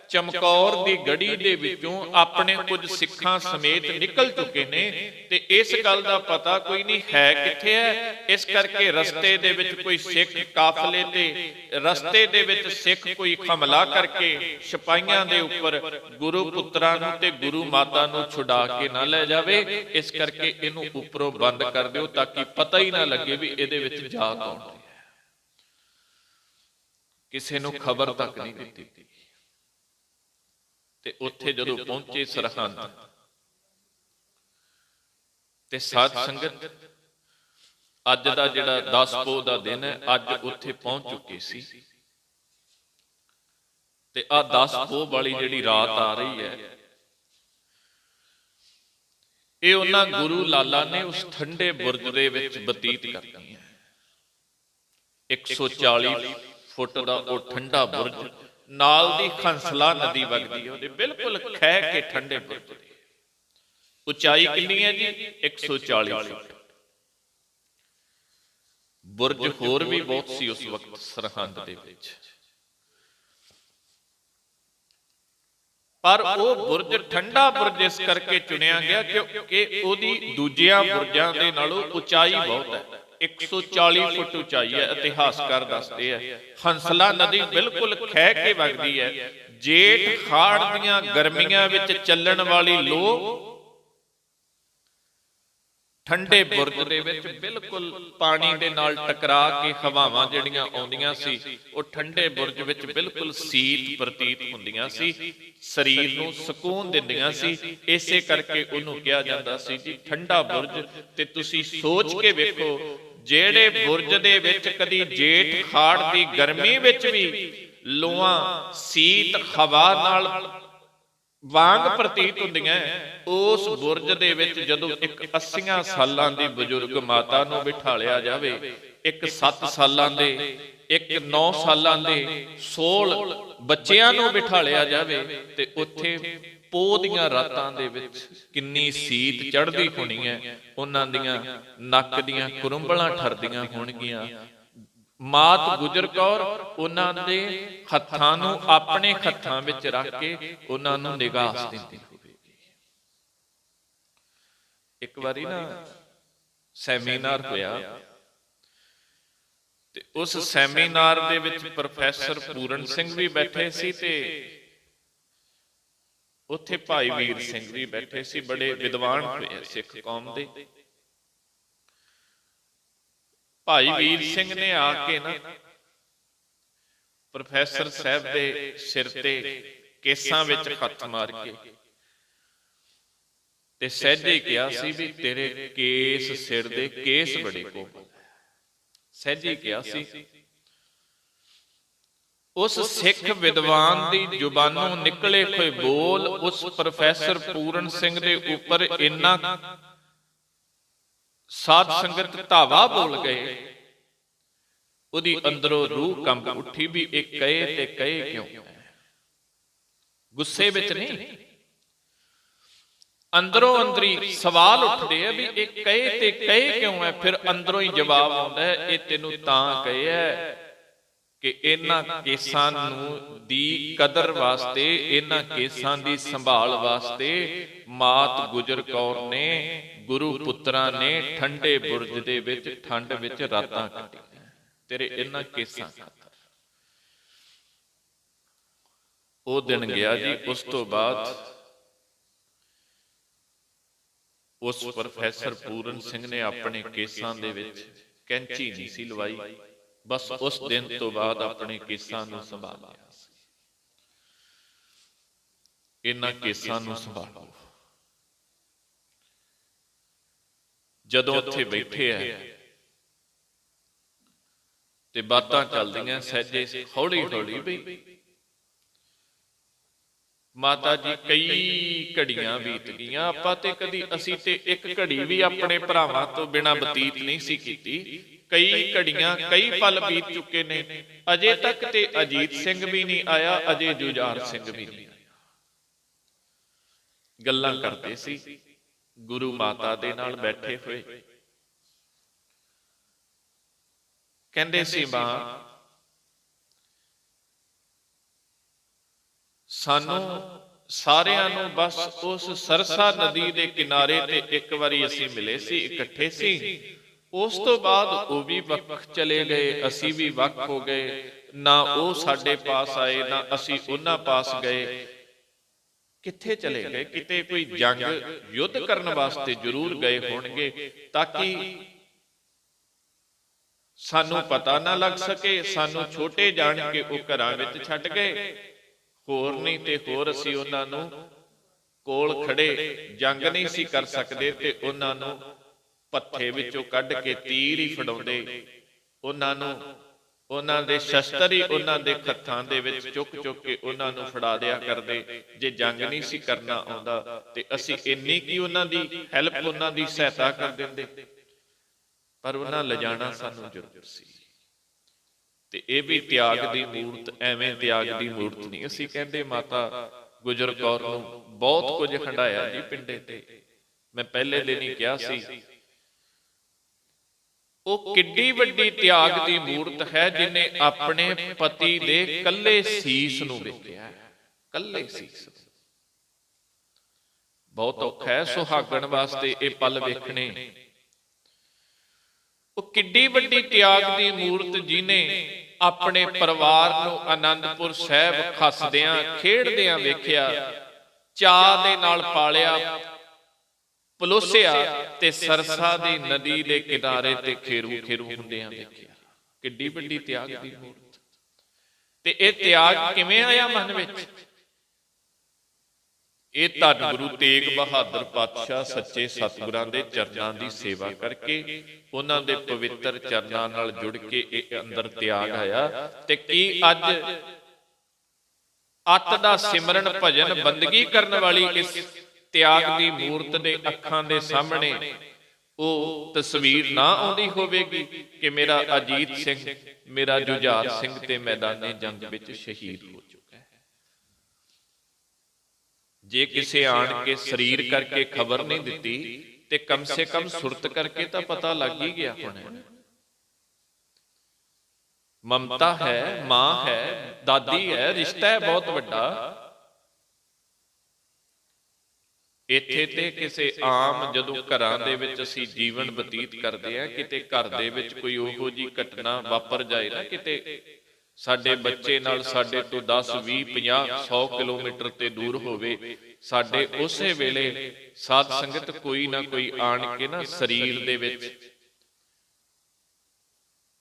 [SPEAKER 1] ਚਮਕੌਰ ਦੀ ਗੜੀ ਦੇ ਵਿੱਚੋਂ ਆਪਣੇ ਕੁਝ ਸਿੱਖਾਂ ਸਮੇਤ ਨਿਕਲ ਚੁੱਕੇ ਨੇ ਤੇ ਇਸ ਗੱਲ ਦਾ ਪਤਾ ਕੋਈ ਨਹੀਂ ਹੈ ਕਿੱਥੇ ਹੈ। ਇਸ ਕਰਕੇ ਰਸਤੇ ਦੇ ਵਿੱਚ ਕੋਈ ਸਿੱਖ ਕਾਫਲੇ ਤੇ ਰਸਤੇ ਦੇ ਵਿੱਚ ਸਿੱਖ ਕੋਈ ਹਮਲਾ ਕਰਕੇ ਸਿਪਾਹੀਆਂ ਦੇ ਉੱਪਰ ਗੁਰੂ ਪੁੱਤਰਾਂ ਨੂੰ ਤੇ ਗੁਰੂ ਮਾਤਾ ਨੂੰ ਛੁਡਾ ਕੇ ਨਾ ਲੈ ਜਾਵੇ। ਇਸ ਕਰਕੇ ਇਹਨੂੰ ਉੱਪਰੋਂ ਬੰਦ ਕਰ ਦਿਓ ਤਾਂ ਕਿ ਪਤਾ ਹੀ ਨਾ ਲੱਗੇ ਵੀ ਇਹਦੇ ਵਿੱਚ ਜਾ ਕੌਣ ਕਿਸੇ ਨੂੰ ਖਬਰ ਤੱਕ ਨਹੀਂ ਦਿੱਤੀ। ਤੇ ਉੱਥੇ ਜਦੋਂ ਪਹੁੰਚੇ ਸਰਹੰਦ। ਤੇ ਸਾਧ ਸੰਗਤ ਅੱਜ ਦਾ ਜਿਹੜਾ 10 ਪੋ ਦਾ ਦਿਨ ਹੈ ਅੱਜ ਉੱਥੇ ਪਹੁੰਚ ਚੁੱਕੇ ਸੀ। ਤੇ ਆ 10 ਪੋ ਵਾਲੀ ਜਿਹੜੀ ਰਾਤ ਆ ਰਹੀ ਹੈ ਇਹ ਉਹਨਾਂ ਗੁਰੂ ਲਾਲਾ ਨੇ ਉਸ ਠੰਡੇ ਬੁਰਜ ਦੇ ਵਿੱਚ ਬਤੀਤ ਕਰਨੀ ਹੈ। 140 ਫੁੱਟ ਦਾ ਉਹ ਠੰਡਾ ਬੁਰਜ ਨਾਲ ਦੀ ਖੰਸਲਾ ਨਦੀ ਵਗਦੀ ਹੈ, ਉਹਦੇ ਬਿਲਕੁਲ ਖਹਿ ਕੇ ਠੰਡੇ ਬੁਰਜ ਦੇ ਉਚਾਈ ਕਿੰਨੀ ਹੈ ਜੀ? 140 ਫੁੱਟ। ਬੁਰਜ ਹੋਰ ਵੀ ਬਹੁਤ ਸੀ ਉਸ ਵਕਤ ਸਰਹੰਦ ਦੇ ਵਿੱਚ। ਪਰ ਉਹ ਬੁਰਜ ਠੰਡਾ ਬੁਰਜ ਇਸ ਕਰਕੇ ਚੁਣਿਆ ਗਿਆ ਕਿ ਉਹਦੀ ਦੂਜਿਆਂ ਬੁਰਜਾਂ ਦੇ ਨਾਲੋਂ ਉਚਾਈ ਬਹੁਤ ਹੈ। 140 ਫੁੱਟ ਉਚਾਈ ਹੈ, ਇਤਿਹਾਸਕਾਰ ਦੱਸਦੇ ਆ ਹੰਸਲਾ ਨਦੀ ਬਿਲਕੁਲ ਖਹਿ ਕੇ ਵਗਦੀ ਹੈ। ਜੇਠ ਖਾੜ ਦੀਆਂ ਗਰਮੀਆਂ ਵਿੱਚ ਚੱਲਣ ਵਾਲੀ ਲੋ ਠੰਡੇ ਬੁਰਜ ਦੇ ਵਿੱਚ ਬਿਲਕੁਲ ਪਾਣੀ ਦੇ ਨਾਲ ਟਕਰਾ ਕੇ ਹਵਾਵਾਂ ਜਿਹੜੀਆਂ ਆਉਂਦੀਆਂ ਸੀ, ਉਹ ਠੰਡੇ ਬੁਰਜ ਵਿੱਚ ਬਿਲਕੁਲ ਸੀਤ ਪ੍ਰਤੀਤ ਹੁੰਦੀਆਂ ਸੀ। ਸਰੀਰ ਨੂੰ ਸਕੂਨ ਦਿੰਦੀਆਂ ਸੀ। ਇਸੇ ਕਰਕੇ ਉਹਨੂੰ ਕਿਹਾ ਜਾਂਦਾ ਸੀ ਜੀ, ਠੰਡਾ ਬੁਰਜ ਤੇ ਤੁਸੀਂ ਸੋਚ ਕੇ ਵੇਖੋ ਜਿਹੜੇ ਬੁਰਜ ਦੇ ਵਿੱਚ ਕਦੀ ਜੇਠ ਖਾੜ ਦੀ ਗਰਮੀ ਵਿੱਚ ਵੀ ਲੋਆਂ ਸੀਤ ਹਵਾ ਨਾਲ ਵਾਂਗ ਪ੍ਰਤੀਤ ਹੁੰਦੀਆਂ ਉਸ ਬੁਰਜ ਦੇ ਵਿੱਚ ਜਦੋਂ ਇੱਕ 80 ਸਾਲਾਂ ਦੀ ਬਜ਼ੁਰਗ ਮਾਤਾ ਨੂੰ ਬਿਠਾਲਿਆ ਜਾਵੇ, ਇੱਕ 7 ਸਾਲਾਂ ਦੇ, ਇੱਕ 9 ਸਾਲਾਂ ਦੇ 16 ਬੱਚਿਆਂ ਨੂੰ ਬਿਠਾਲਿਆ ਜਾਵੇ ਤੇ ਉੱਥੇ ਪੋਹ ਦੀਆਂ ਰਾਤਾਂ ਦੇ ਵਿੱਚ ਕਿੰਨੀ ਸੀਤ ਚੜ੍ਹਦੀ ਹੋਣੀ ਹੈ ਉਹਨਾਂ ਦੀਆਂ ਨੱਕ ਦੀਆਂ ਕੁਰੰਬਲਾਂ ਠਰਦੀਆਂ ਹੋਣਗੀਆਂ। ਮਾਤ ਗੁਜਰ ਕੌਰ ਉਹਨਾਂ ਦੇ ਹੱਥਾਂ ਨੂੰ ਆਪਣੇ ਹੱਥਾਂ ਵਿੱਚ ਰੱਖ ਕੇ ਉਹਨਾਂ ਨੂੰ ਨਿਗਾਹ ਦਿੰਦੀ ਹੋਵੇਗੀ। ਇੱਕ ਵਾਰੀ ਨਾ ਸੈਮੀਨਾਰ ਹੋਇਆ। ਤੇ ਉਸ ਸੈਮੀਨਾਰ ਦੇ ਵਿੱਚ ਪ੍ਰੋਫੈਸਰ ਪੂਰਨ ਸਿੰਘ ਵੀ ਬੈਠੇ ਸੀ ਤੇ ਉੱਥੇ ਭਾਈ ਵੀਰ ਸਿੰਘ ਵੀ ਬੈਠੇ ਸੀ ਬੜੇ ਵਿਦਵਾਨ ਸਿੱਖ ਕੌਮ ਦੇ। ਭਾਈ ਵੀਰ ਸਿੰਘ ਨੇ ਆ ਕੇ ਨਾ ਪ੍ਰੋਫੈਸਰ ਸਾਹਿਬ ਦੇ ਸਿਰ ਤੇ ਕੇਸਾਂ ਵਿੱਚ ਹੱਥ ਮਾਰ ਕੇ। ਤੇ ਸਹਿਜੇ ਕਿਹਾ ਸੀ ਵੀ ਤੇਰੇ ਕੇਸ ਸਿਰ ਦੇ ਕੇਸ ਬੜੇ ਕੋ ਸਹਿਜੇ ਕਿਹਾ ਸੀ ਉਸ ਸਿੱਖ ਵਿਦਵਾਨ ਦੀ ਜ਼ੁਬਾਨੋਂ ਨਿਕਲੇ ਹੋਏ ਬੋਲ ਉਸ ਪ੍ਰੋਫੈਸਰ ਪੂਰਨ ਸਿੰਘ ਦੇ ਉੱਪਰ ਇੰਨਾ ਸਾਧ ਸੰਗਤ ਧਾਵਾ ਬੋਲ ਗਏ। ਉਹਦੀ ਅੰਦਰੋਂ ਰੂਹ ਕੰਬ ਉੱਠੀ ਵੀ ਇਹ ਕਹੇ ਤੇ ਕਹੇ ਕਿਉਂ? ਗੁੱਸੇ ਵਿੱਚ ਨਹੀਂ। ਅੰਦਰੋਂ ਅੰਦਰੀ ਸਵਾਲ ਉੱਠਦੇ ਆ ਵੀ ਇਹ ਕਹੇ ਤੇ ਕਹੇ ਕਿਉਂ ਹੈ? ਫਿਰ ਅੰਦਰੋਂ ਹੀ ਜਵਾਬ ਆਉਂਦਾ ਹੈ ਇਹ ਤੈਨੂੰ ਤਾਂ ਕਹੇ ਹੈ। ਕਿ ਇਹਨਾਂ ਕੇਸਾਂ ਨੂੰ ਦੀ ਕਦਰ ਵਾਸਤੇ ਇਹਨਾਂ ਕੇਸਾਂ ਦੀ ਸੰਭਾਲ ਵਾਸਤੇ ਮਾਤ ਗੁਜਰ ਕੌਰ ਨੇ ਗੁਰੂ ਪੁੱਤਰਾਂ ਨੇ ਠੰਡੇ ਬੁਰਜ ਦੇ ਵਿੱਚ ਠੰਡ ਵਿੱਚ ਰਾਤਾਂ ਕੱਟੀਆਂ। ਤੇਰੇ ਇਹਨਾਂ ਕੇਸਾਂ ਖਾਤਰ। ਉਹ ਦਿਨ ਗਿਆ ਜੀ ਉਸ ਤੋਂ ਬਾਅਦ ਉਸ ਪ੍ਰੋਫੈਸਰ ਪੂਰਨ ਸਿੰਘ ਨੇ ਆਪਣੇ ਕੇਸਾਂ ਦੇ ਵਿੱਚ ਕੈਂਚੀ ਨਹੀਂ ਸੀ ਲਵਾਈ। ਬਸ ਉਸ ਦਿਨ ਤੋਂ ਬਾਅਦ ਆਪਣੇ ਕੇਸਾਂ ਨੂੰ ਸੰਭਾਲਿਆ ਸੀ। ਇਹਨਾਂ ਕੇਸਾਂ ਨੂੰ ਸੰਭਾਲੋ। ਜਦੋਂ ਉੱਥੇ ਬੈਠੇ ਆ ਤੇ ਬਾਤਾਂ ਚੱਲਦੀਆਂ ਸਹਿਜੇ ਹੌਲੀ ਹੌਲੀ ਬਈ ਮਾਤਾ ਜੀ, ਕਈ ਘੜੀਆਂ ਬੀਤ ਗਈਆਂ। ਆਪਾਂ ਤੇ ਕਦੀ ਅਸੀਂ ਤੇ ਇੱਕ ਘੜੀ ਵੀ ਆਪਣੇ ਭਰਾਵਾਂ ਤੋਂ ਬਿਨਾ ਬਤੀਤ ਨਹੀਂ ਸੀ ਕੀਤੀ। ਕਈ ਘੜੀਆਂ, ਕਈ ਪਲ ਬੀਤ ਚੁੱਕੇ ਨੇ। ਅਜੇ ਤੱਕ ਤੇ ਅਜੀਤ ਸਿੰਘ ਵੀ ਨਹੀਂ ਆਇਆ, ਅਜੇ ਜੁਝਾਰ ਸਿੰਘ ਵੀ ਨਹੀਂ ਗੱਲਾਂ ਕਰਦੇ ਸੀ। ਗੁਰੂ ਮਾਤਾ ਦੇ ਨਾਲ ਬੈਠੇ ਹੋਏ। ਕਹਿੰਦੇ ਸੀ, ਮਾਂ, ਸਾਨੂੰ ਸਾਰਿਆਂ ਨੂੰ ਬਸ ਉਸ ਸਰਸਾ ਨਦੀ ਦੇ ਕਿਨਾਰੇ ਤੇ ਇੱਕ ਵਾਰੀ ਅਸੀਂ ਮਿਲੇ ਸੀ, ਇਕੱਠੇ ਸੀ। ਉਸ ਤੋਂ ਬਾਅਦ ਉਹ ਵੀ ਵੱਖ ਚਲੇ ਗਏ, ਅਸੀਂ ਵੀ ਵੱਖ ਹੋ ਗਏ। ਨਾ ਉਹ ਸਾਡੇ ਪਾਸ ਆਏ, ਨਾ ਅਸੀਂ ਉਹਨਾਂ ਪਾਸ ਗਏ। ਕਿੱਥੇ ਚਲੇ ਗਏ? ਕਿਤੇ ਕੋਈ ਜੰਗ ਯੁੱਧ ਕਰਨ ਵਾਸਤੇ ਜ਼ਰੂਰ ਗਏ ਹੋਣਗੇ ਤਾਂ ਕਿ ਸਾਨੂੰ ਪਤਾ ਨਾ ਲੱਗ ਸਕੇ, ਸਾਨੂੰ ਛੋਟੇ ਜਾਣ ਕੇ ਉਹ ਘਰਾਂ ਵਿੱਚ ਛੱਡ ਗਏ। ਹੋਰ ਨਹੀਂ ਤੇ ਹੋਰ ਅਸੀਂ ਉਹਨਾਂ ਨੂੰ ਕੋਲ ਖੜੇ ਜੰਗ ਨਹੀਂ ਸੀ ਕਰ ਸਕਦੇ ਤੇ ਉਹਨਾਂ ਨੂੰ ਪੱਥੇ ਵਿੱਚੋਂ ਕੱਢ ਕੇ ਤੀਰ ਹੀ ਫੜਾਉਂਦੇ। ਉਹਨਾਂ ਨੂੰ ਉਹਨਾਂ ਦੇ ਸ਼ਸਤਰ ਹੀ ਉਹਨਾਂ ਦੇ ਹੱਥਾਂ ਦੇ ਵਿੱਚ ਚੁੱਕ ਚੁੱਕ ਕੇ ਉਹਨਾਂ ਨੂੰ ਫੜਾ ਦਿਆ ਕਰਦੇ। ਜੇ ਜੰਗ ਨਹੀਂ ਸੀ ਕਰਨਾ ਆਉਂਦਾ ਤੇ ਅਸੀਂ ਇੰਨੀ ਕੀ ਉਹਨਾਂ ਦੀ ਹੈਲਪ ਉਹਨਾਂ ਦੀ ਸਹਾਇਤਾ ਕਰ ਦਿੰਦੇ। ਪਰ ਉਹਨਾਂ ਲਿਜਾਣਾ ਸਾਨੂੰ ਜ਼ਰੂਰ ਸੀ। ਤੇ ਇਹ ਵੀ ਤਿਆਗ ਦੀ ਮੂਰਤ ਐਵੇਂ ਤਿਆਗ ਦੀ ਮੂਰਤ ਨਹੀਂ। ਅਸੀਂ ਕਹਿੰਦੇ ਮਾਤਾ ਗੁਜਰ ਕੌਰ ਨੂੰ ਬਹੁਤ ਕੁਝ ਖੰਡਾਇਆ ਜੀ ਪਿੰਡੇ ਤੇ। ਮੈਂ ਪਹਿਲੇ ਦਿਨ ਹੀ ਕਿਹਾ ਸੀ ਉਹ ਕਿੱਡੀ ਵੱਡੀ ਤਿਆਗ ਦੀ ਮੂਰਤ ਹੈ ਜਿਨੇ ਆਪਣੇ ਪਤੀ ਦੇ ਕੱਲੇ ਸੀਸ ਨੂੰ ਵੇਖਿਆ ਕੱਲੇ ਸੀਸ। ਬਹੁਤ ਔਖਾ ਹੈ ਸੁਹਾਗਣ ਵਾਸਤੇ ਇਹ ਪਲ ਵੇਖਣੇ। ਉਹ ਕਿੱਡੀ ਵੱਡੀ ਤਿਆਗ ਦੀ ਮੂਰਤ ਜਿਨੇ ਆਪਣੇ ਪਰਿਵਾਰ ਨੂੰ ਆਨੰਦਪੁਰ ਸਾਹਿਬ ਖੱਸਦਿਆਂ ਖੇਡਦਿਆਂ ਵੇਖਿਆ। ਚਾਹ ਦੇ ਨਾਲ ਪਾਲਿਆ ਪਲੋਸਿਆ ਤੇ ਸਰਸਾ ਦੀ ਨਦੀ ਦੇ ਕਿਨਾਰੇ ਤੇ ਖੇਰੂ ਖੇਰੂ ਹੁੰਦਿਆਂ ਵੇਖਿਆ ਕਿੱਡੀ ਵੱਡੀ ਤਿਆਗ ਦੀ ਮੂਰਤ। ਤੇ ਇਹ ਤਿਆਗ ਕਿਵੇਂ ਆਇਆ ਮਨ ਵਿੱਚ? ਇਹ ਧੰਨ ਗੁਰੂ ਤੇਗ ਬਹਾਦਰ ਪਾਤਸ਼ਾਹ ਸੱਚੇ ਸਤਿਗੁਰਾਂ ਦੇ ਚਰਨਾਂ ਦੀ ਸੇਵਾ ਕਰਕੇ ਉਹਨਾਂ ਦੇ ਪਵਿੱਤਰ ਚਰਨਾਂ ਨਾਲ ਜੁੜ ਕੇ ਇਹ ਅੰਦਰ ਤਿਆਗ ਆਇਆ। ਤੇ ਕੀ ਅੱਜ ਅੱਤ ਦਾ ਸਿਮਰਨ ਭਜਨ ਬੰਦਗੀ ਕਰਨ ਵਾਲੀ ਇਸ ਤਿਆਗ ਦੀ ਮੂਰਤ ਦੇ ਅੱਖਾਂ ਦੇ ਸਾਹਮਣੇ ਉਹ ਤਸਵੀਰ ਨਾ ਆਉਂਦੀ ਹੋਵੇਗੀ ਕਿ ਮੇਰਾ ਅਜੀਤ ਸਿੰਘ, ਮੇਰਾ ਜੁਝਾਰ ਸਿੰਘ ਤੇ ਮੈਦਾਨੇ ਜੰਗ ਵਿੱਚ ਸ਼ਹੀਦ ਹੋ ਚੁੱਕਾ ਹੈ। ਜੇ ਕਿਸੇ ਆਣ ਕੇ ਸਰੀਰ ਕਰਕੇ ਖਬਰ ਨਹੀਂ ਦਿੱਤੀ ਤੇ ਕਮ ਸੇ ਕਮ ਸੁਰਤ ਕਰਕੇ ਤਾਂ ਪਤਾ ਲੱਗ ਹੀ ਗਿਆ ਹੁਣ ਮਮਤਾ ਹੈ, ਮਾਂ ਹੈ, ਦਾਦੀ ਹੈ, ਰਿਸ਼ਤਾ ਹੈ ਬਹੁਤ ਵੱਡਾ। ਇੱਥੇ ਤੇ ਕਿਸੇ ਆਮ ਜਦੋਂ ਘਰਾਂ ਦੇ ਵਿੱਚ ਅਸੀਂ ਜੀਵਨ ਬਤੀਤ ਕਰਦੇ ਆ ਕਿਤੇ ਘਰ ਦੇ ਵਿੱਚ ਕੋਈ ਉਹੋ ਜੀ ਘਟਨਾ ਵਾਪਰ ਜਾਏ ਨਾ ਕਿਤੇ, ਸਾਡੇ ਬੱਚੇ ਨਾਲ ਸਾਡੇ ਤੋਂ 10 20 50 100 ਕਿਲੋਮੀਟਰ ਤੇ ਦੂਰ ਹੋਵੇ, ਸਾਡੇ ਉਸੇ ਵੇਲੇ ਸਾਧ ਸੰਗਤ ਕੋਈ ਨਾ ਕੋਈ ਆਣ ਕੇ ਨਾ ਸਰੀਰ ਦੇ ਵਿੱਚ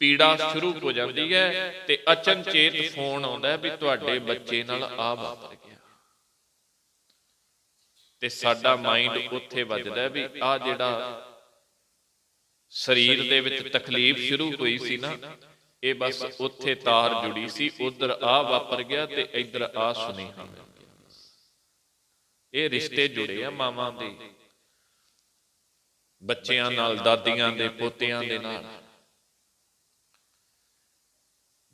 [SPEAKER 1] ਪੀੜਾ ਸ਼ੁਰੂ ਹੋ ਜਾਂਦੀ ਹੈ ਤੇ ਅਚਨਚੇਤ ਫੋਨ ਆਉਂਦਾ ਵੀ ਤੁਹਾਡੇ ਬੱਚੇ ਨਾਲ ਆ ਵਾਪਰ ਗਿਆ। ਤੇ ਸਾਡਾ ਮਾਈਂਡ ਉੱਥੇ ਵੱਜਦਾ ਵੀ ਆ ਜਿਹੜਾ ਸਰੀਰ ਦੇ ਵਿੱਚ ਤਕਲੀਫ ਸ਼ੁਰੂ ਹੋਈ ਸੀ ਨਾ ਇਹ ਬਸ ਉੱਥੇ ਤਾਰ ਜੁੜੀ ਸੀ ਉਧਰ ਆ ਵਾਪਰ ਗਿਆ ਤੇ ਇੱਧਰ ਆ ਸੁਨੇਹਾ ਮਿਲ ਗਿਆ ਇਹ ਰਿਸ਼ਤੇ ਜੁੜੇ ਆ ਮਾਵਾਂ ਦੇ। ਬੱਚਿਆਂ ਨਾਲ ਦਾਦੀਆਂ ਦੇ ਪੋਤਿਆਂ ਦੇ ਨਾਲ।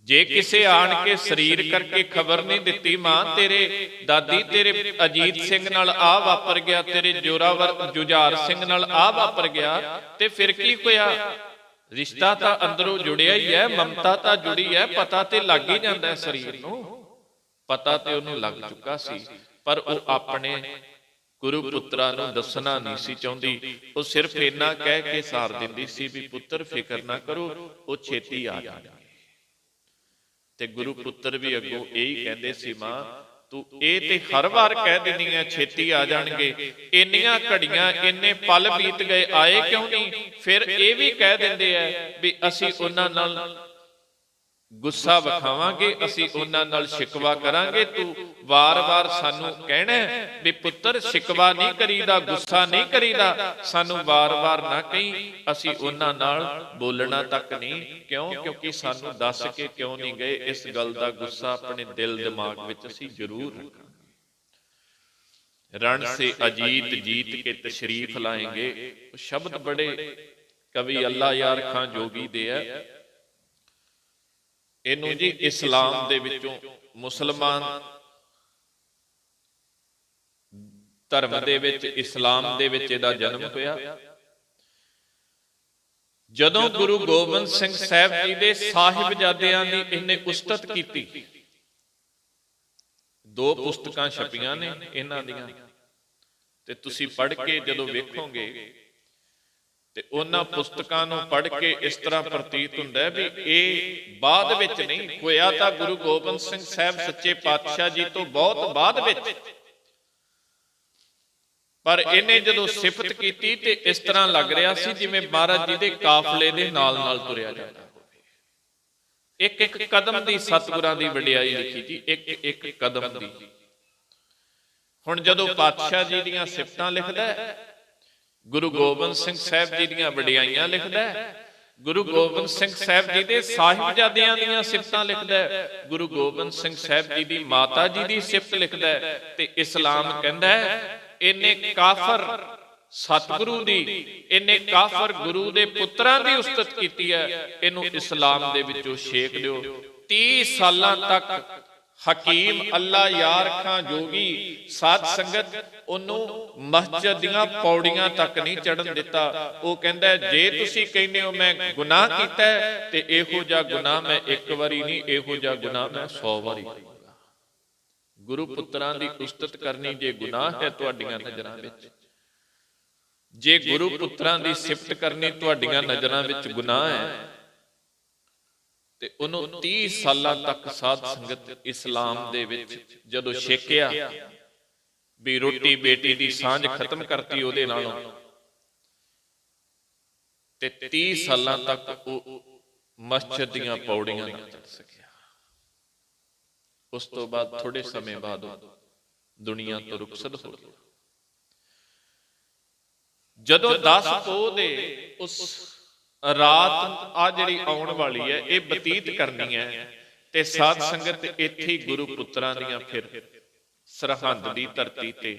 [SPEAKER 1] ਜੇ ਕਿਸੇ ਆਣ ਕੇ ਸਰੀਰ ਕਰਕੇ ਖਬਰ ਨਹੀਂ ਦਿੱਤੀ ਮਾਂ ਤੇਰੇ ਦਾਦੀ ਤੇਰੇ ਅਜੀਤ ਸਿੰਘ ਨਾਲ ਆ ਵਾਪਰ ਗਿਆ ਤੇਰੇ ਜੋਰਾਵਰ ਜੁਝਾਰ ਸਿੰਘ ਨਾਲ ਆ ਵਾਪਰ ਗਿਆ ਤੇ ਫਿਰ ਕੀ ਹੋਇਆ? ਰਿਸ਼ਤਾ ਤਾਂ ਅੰਦਰੋਂ ਜੁੜਿਆ ਹੀ ਹੈ ਮਮਤਾ ਤਾਂ ਜੁੜੀ ਹੈ ਪਤਾ ਤੇ ਲੱਗ ਹੀ ਜਾਂਦਾ ਹੈ ਸਰੀਰ ਨੂੰ। ਪਤਾ ਤੇ ਉਹਨੂੰ ਲੱਗ ਚੁੱਕਾ ਸੀ ਪਰ ਉਹ ਆਪਣੇ ਗੁਰੂ ਪੁੱਤਰਾਂ ਨੂੰ ਦੱਸਣਾ ਨਹੀਂ ਸੀ ਚਾਹੁੰਦੀ। ਉਹ ਸਿਰਫ ਇੰਨਾ ਕਹਿ ਕੇ ਸਾਰ ਦਿੰਦੀ ਸੀ ਵੀ ਪੁੱਤਰ ਫਿਕਰ ਨਾ ਕਰੋ ਉਹ ਛੇਤੀ ਆ ਜਾਣਗੇ ਤੇ ਗੁਰੂ ਪੁੱਤਰ ਵੀ ਅੱਗੋਂ ਇਹੀ ਕਹਿੰਦੇ ਸੀ ਮਾਂ ਤੂੰ ਇਹ ਤੇ ਹਰ ਵਾਰ ਕਹਿ ਦਿੰਦੀ ਐ ਛੇਤੀ ਆ ਜਾਣਗੇ। ਇੰਨੀਆਂ ਘੜੀਆਂ ਇੰਨੇ ਪਲ ਬੀਤ ਗਏ ਆਏ ਕਿਉਂ ਨਹੀਂ? ਫਿਰ ਇਹ ਵੀ ਕਹਿ ਦਿੰਦੇ ਐ ਵੀ ਅਸੀਂ ਉਹਨਾਂ ਨਾਲ ਗੁੱਸਾ ਵਿਖਾਵਾਂਗੇ, ਅਸੀਂ ਉਹਨਾਂ ਨਾਲ ਸ਼ਿਕਵਾ ਕਰਾਂਗੇ। ਤੂੰ ਵਾਰ-ਵਾਰ ਸਾਨੂੰ ਕਹਿਣਾ ਵੀ ਪੁੱਤਰ, ਸ਼ਿਕਵਾ ਨਹੀਂ ਕਰੀਦਾ, ਗੁੱਸਾ ਨਹੀਂ ਕਰੀਦਾ। ਸਾਨੂੰ ਵਾਰ-ਵਾਰ ਨਾ ਕਹੀਂ, ਅਸੀਂ ਉਹਨਾਂ ਨਾਲ ਬੋਲਣਾ ਤੱਕ ਨਹੀਂ। ਕਿਉਂ? ਕਿਉਂਕਿ ਸਾਨੂੰ ਦੱਸ ਕੇ ਕਿਉਂ ਨਹੀਂ ਗਏ? ਇਸ ਗੱਲ ਦਾ ਗੁੱਸਾ ਆਪਣੇ ਦਿਲ, ਦਿਮਾਗ ਵਿੱਚ ਅਸੀਂ ਜ਼ਰੂਰ ਰੱਖਾਂਗੇ। ਰਣ ਸੇ ਅਜੀਤ ਜੀਤ ਕੇ ਤਸ਼ਰੀਫ ਲਾਏਗੇ। ਸ਼ਬਦ ਬੜੇ ਕਵੀ ਅੱਲਾ ਯਾਰ ਖਾਂ ਜੋਗੀ ਦੇ ਆ। ਇਹਨੂੰ ਜੀ ਇਸਲਾਮ ਦੇ ਵਿੱਚੋਂ ਮੁਸਲਮਾਨ ਧਰਮ ਦੇ ਵਿੱਚ ਇਸਲਾਮ ਦੇ ਵਿੱਚ ਇਹਦਾ ਜਨਮ ਹੋਇਆ। ਜਦੋਂ ਗੁਰੂ ਗੋਬਿੰਦ ਸਿੰਘ ਸਾਹਿਬ ਜੀ ਦੇ ਸਾਹਿਬਜ਼ਾਦਿਆਂ ਦੀ ਇਹਨੇ ਉਸਤਤ ਕੀਤੀ। ਦੋ ਪੁਸਤਕਾਂ ਛਪੀਆਂ ਨੇ ਇਹਨਾਂ ਦੀਆਂ। ਤੇ ਤੁਸੀਂ ਪੜ੍ਹ ਕੇ ਜਦੋਂ ਵੇਖੋਗੇ ਤੇ ਉਹਨਾਂ ਪੁਸਤਕਾਂ ਨੂੰ ਪੜ੍ਹ ਕੇ ਇਸ ਤਰ੍ਹਾਂ ਪ੍ਰਤੀਤ ਹੁੰਦਾ ਵੀ ਇਹ ਬਾਅਦ ਵਿੱਚ ਨਹੀਂ ਹੋਇਆ ਤਾਂ ਗੁਰੂ ਗੋਬਿੰਦ ਸਿੰਘ ਸਾਹਿਬ ਸੱਚੇ ਪਾਤਸ਼ਾਹ ਜੀ ਤੋਂ ਬਹੁਤ ਬਾਅਦ ਵਿੱਚ। ਪਰ ਇਹਨੇ ਜਦੋਂ ਸਿਫਤ ਕੀਤੀ ਤੇ ਇਸ ਤਰ੍ਹਾਂ ਲੱਗ ਰਿਹਾ ਸੀ ਜਿਵੇਂ ਮਹਾਰਾਜ ਜੀ ਦੇ ਕਾਫਲੇ ਦੇ ਨਾਲ ਨਾਲ ਤੁਰਿਆ ਜਾਂਦਾ। ਇੱਕ ਇੱਕ ਕਦਮ ਦੀ ਸਤਿਗੁਰਾਂ ਦੀ ਵਡਿਆਈ ਲਿਖੀ ਜੀ ਇੱਕ ਇੱਕ ਕਦਮ ਦੀ। ਹੁਣ ਜਦੋਂ ਪਾਤਸ਼ਾਹ ਜੀ ਦੀਆਂ ਸਿਫਤਾਂ ਲਿਖਦਾ ਹੈ ਗੁਰੂ ਗੋਬਿੰਦ ਸਿੰਘ ਸਾਹਿਬ ਜੀ ਦੀਆਂ ਵਡਿਆਈਆਂ ਲਿਖਦਾ ਹੈ। ਗੁਰੂ ਗੋਬਿੰਦ ਸਿੰਘ ਸਾਹਿਬ ਜੀ ਦੇ ਸਾਹਿਬਜ਼ਾਦਿਆਂ ਦੀਆਂ ਸਿਫਤਾਂ ਲਿਖਦਾ ਹੈ। ਗੁਰੂ ਗੋਬਿੰਦ ਸਿੰਘ ਸਾਹਿਬ ਜੀ ਦੀ ਮਾਤਾ ਜੀ ਦੀ ਸਿਫਤ ਲਿਖਦਾ ਹੈ ਤੇ ਇਸਲਾਮ ਕਹਿੰਦਾ ਹੈ, ਇਹਨੇ ਕਾਫਰ ਸਤਿਗੁਰੂ ਦੀ, ਇਹਨੇ ਕਾਫਰ ਗੁਰੂ ਦੇ ਪੁੱਤਰਾਂ ਦੀ ਉਸਤਤ ਕੀਤੀ ਹੈ। ਇਹਨੂੰ ਇਸਲਾਮ ਦੇ ਵਿੱਚੋਂ ਛੇਕ ਦਿਓ। 30 ਸਾਲਾਂ ਤੱਕ ਹਕੀਮ ਅੱਲਾ ਯਾਰ ਖਾਂ ਜੋਗੀ ਸਾਧ ਸੰਗਤ ਉਹਨੂੰ ਮਸਜਿਦ ਦੀਆਂ ਪੌੜੀਆਂ ਤੱਕ ਨਹੀਂ ਚੜਨ ਦਿੱਤਾ। ਉਹ ਕਹਿੰਦਾ, ਜੇ ਤੁਸੀਂ ਕਹਿੰਦੇ ਹੋ ਮੈਂ ਗੁਨਾਹ ਕੀਤਾ ਤੇ ਇਹੋ ਜਿਹਾ ਗੁਨਾਹ ਮੈਂ ਇੱਕ ਵਾਰੀ ਨਹੀਂ, ਇਹੋ ਜਿਹਾ ਗੁਨਾਹ ਮੈਂ 100 ਵਾਰੀ ਕਰੂੰਗਾ। ਗੁਰੂ ਪੁੱਤਰਾਂ ਦੀ ਉਸਤਤ ਕਰਨੀ ਜੇ ਗੁਨਾਹ ਹੈ ਤੁਹਾਡੀਆਂ ਨਜ਼ਰਾਂ ਵਿੱਚ, ਜੇ ਗੁਰੂ ਪੁੱਤਰਾਂ ਦੀ ਸਿਫਤ ਕਰਨੀ ਤੁਹਾਡੀਆਂ ਨਜ਼ਰਾਂ ਵਿੱਚ ਗੁਨਾਹ ਹੈ ਤੇ ਉਹਨੂੰ 30 ਸਾਲਾਂ ਤੱਕ ਸਾਧ ਸੰਗਤ ਇਸਲਾਮ ਦੇ ਵਿੱਚ ਜਦੋਂ ਛੇਕਿਆ ਵੀ ਰੋਟੀ ਬੇਟੀ ਦੀ ਸਾਂਝ ਖਤਮ ਕਰਤੀ ਉਹਦੇ ਨਾਲੋਂ। ਤੇ 30 ਸਾਲਾਂ ਤੱਕ ਉਹ ਮਸਜਿਦ ਦੀਆਂ ਪੌੜੀਆਂ ਨਾ ਚੜ ਸਕਿਆ। ਉਸ ਤੋਂ ਬਾਅਦ ਥੋੜੇ ਸਮੇਂ ਬਾਅਦ ਦੁਨੀਆ ਤੋਂ ਰੁਖਸਤ ਹੋ ਗਿਆ। ਜਦੋਂ 10 ਪੋਹ ਦੇ ਉਸ ਰਾਤ ਆ ਜਿਹੜੀ ਆਉਣ ਵਾਲੀ ਹੈ, ਇਹ ਬਤੀਤ ਕਰਨੀ ਹੈ ਤੇ ਸਾਧ ਸੰਗਤ ਇੱਥੇ ਗੁਰੂ ਪੁੱਤਰਾਂ ਦੀਆਂ ਫਿਰ ਸਰਹੰਦ ਦੀ ਧਰਤੀ ਤੇ।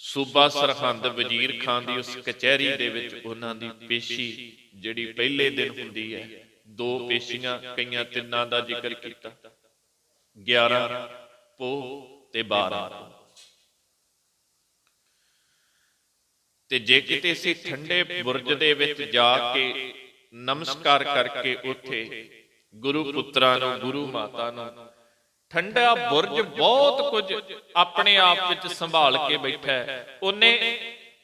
[SPEAKER 1] ਸੂਬਾ ਸਰਹੰਦ ਵਜ਼ੀਰ ਖਾਨ ਦੀ ਉਸ ਕਚਹਿਰੀ ਦੇ ਵਿੱਚ ਉਹਨਾਂ ਦੀ ਪੇਸ਼ੀ ਜਿਹੜੀ ਪਹਿਲੇ ਦਿਨ ਹੁੰਦੀ ਹੈ, ਦੋ ਪੇਸ਼ੀਆਂ, ਕਈਆਂ ਤਿੰਨਾਂ ਦਾ ਜ਼ਿਕਰ ਕੀਤਾ। 11 ਪੋ ਤੇ 12 ਤੇ ਜੇ ਕਿਤੇ ਅਸੀਂ ਠੰਡੇ ਬੁਰਜ ਦੇ ਵਿੱਚ ਜਾ ਕੇ ਨਮਸਕਾਰ ਕਰਕੇ ਉੱਥੇ ਗੁਰੂ ਪੁੱਤਰਾਂ ਨੂੰ, ਗੁਰੂ ਮਾਤਾ ਨੂੰ, ਠੰਡਾ ਬੁਰਜ ਬਹੁਤ ਕੁਝ ਆਪਣੇ ਆਪ ਵਿੱਚ ਸੰਭਾਲ ਕੇ ਬੈਠਾ ਹੈ। ਉਹਨੇ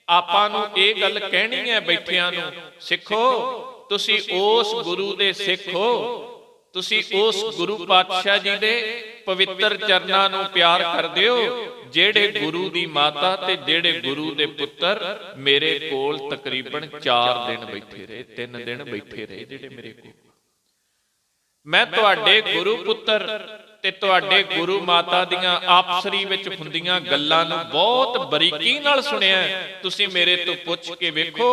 [SPEAKER 1] ਆਪਾਂ ਨੂੰ ਇਹ ਗੱਲ ਕਹਿਣੀ ਹੈ ਬੈਠਿਆਂ ਨੂੰ, ਸਿੱਖੋ, ਤੁਸੀਂ ਉਸ ਗੁਰੂ ਦੇ ਸਿੱਖ ਹੋ, ਤੁਸੀਂ ਉਸ ਗੁਰੂ ਪਾਤਸ਼ਾਹ ਜੀ ਦੇ ਪਵਿੱਤਰ ਚਰਨਾਂ ਨੂੰ ਪਿਆਰ ਕਰਦੇ ਹੋ ਜਿਹੜੇ ਗੁਰੂ ਦੀ ਮਾਤਾ ਤੇ ਜਿਹੜੇ ਗੁਰੂ ਦੇ ਪੁੱਤਰ ਮੇਰੇ ਕੋਲ ਤਕਰੀਬਨ 4 ਦਿਨ ਬੈਠੇ ਰਹੇ 3 ਦਿਨ ਬੈਠੇ ਰਹੇ ਜਿਹੜੇ ਮੇਰੇ ਕੋਲ। ਮੈਂ ਤੁਹਾਡੇ ਗੁਰੂ ਪੁੱਤਰ ਤੇ ਤੁਹਾਡੇ ਗੁਰੂ ਮਾਤਾ ਦੀਆਂ ਆਪਸਰੀ ਵਿੱਚ ਹੁੰਦੀਆਂ ਗੱਲਾਂ ਨੂੰ ਬਹੁਤ ਬਰੀਕੀ ਨਾਲ ਸੁਣਿਆ ਤੁਸੀਂ ਮੇਰੇ ਤੋਂ ਪੁੱਛ ਕੇ ਵੇਖੋ,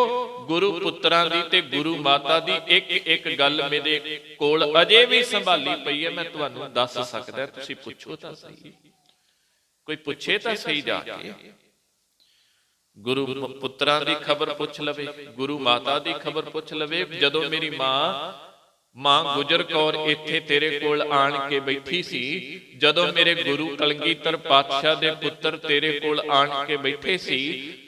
[SPEAKER 1] ਗੁਰੂ ਪੁੱਤਰਾਂ ਦੀ ਤੇ ਗੁਰੂ ਮਾਤਾ ਦੀ ਇੱਕ ਇੱਕ ਗੱਲ ਮੇਰੇ ਕੋਲ ਅਜੇ ਵੀ ਸੰਭਾਲੀ ਪਈ ਹੈ, ਮੈਂ ਤੁਹਾਨੂੰ ਦੱਸ ਸਕਦਾ, ਤੁਸੀਂ ਪੁੱਛੋ ਤਾਂ ਸਹੀ। ਕੋਈ ਪੁੱਛੇ ਤਾਂ ਸਹੀ ਜਾ ਕੇ। ਗੁਰੂ ਪੁੱਤਰਾਂ ਦੀ ਖਬਰ ਪੁੱਛ ਲਵੇ, ਗੁਰੂ ਮਾਤਾ ਦੀ ਖਬਰ ਪੁੱਛ ਲਵੇ, ਜਦੋਂ ਮੇਰੀ ਮਾਂ ਮਾਂ ਗੁਜਰ ਕੌਰ ਇੱਥੇ ਤੇਰੇ ਕੋਲ ਆਣ ਕੇ ਬੈਠੀ ਸੀ। ਜਦੋਂ ਮੇਰੇ ਗੁਰੂ ਕਲਗੀਧਰ ਪਾਤਸ਼ਾਹ ਦੇ ਪੁੱਤਰ ਤੇਰੇ ਕੋਲ ਆਣ ਕੇ ਬੈਠੇ ਸੀ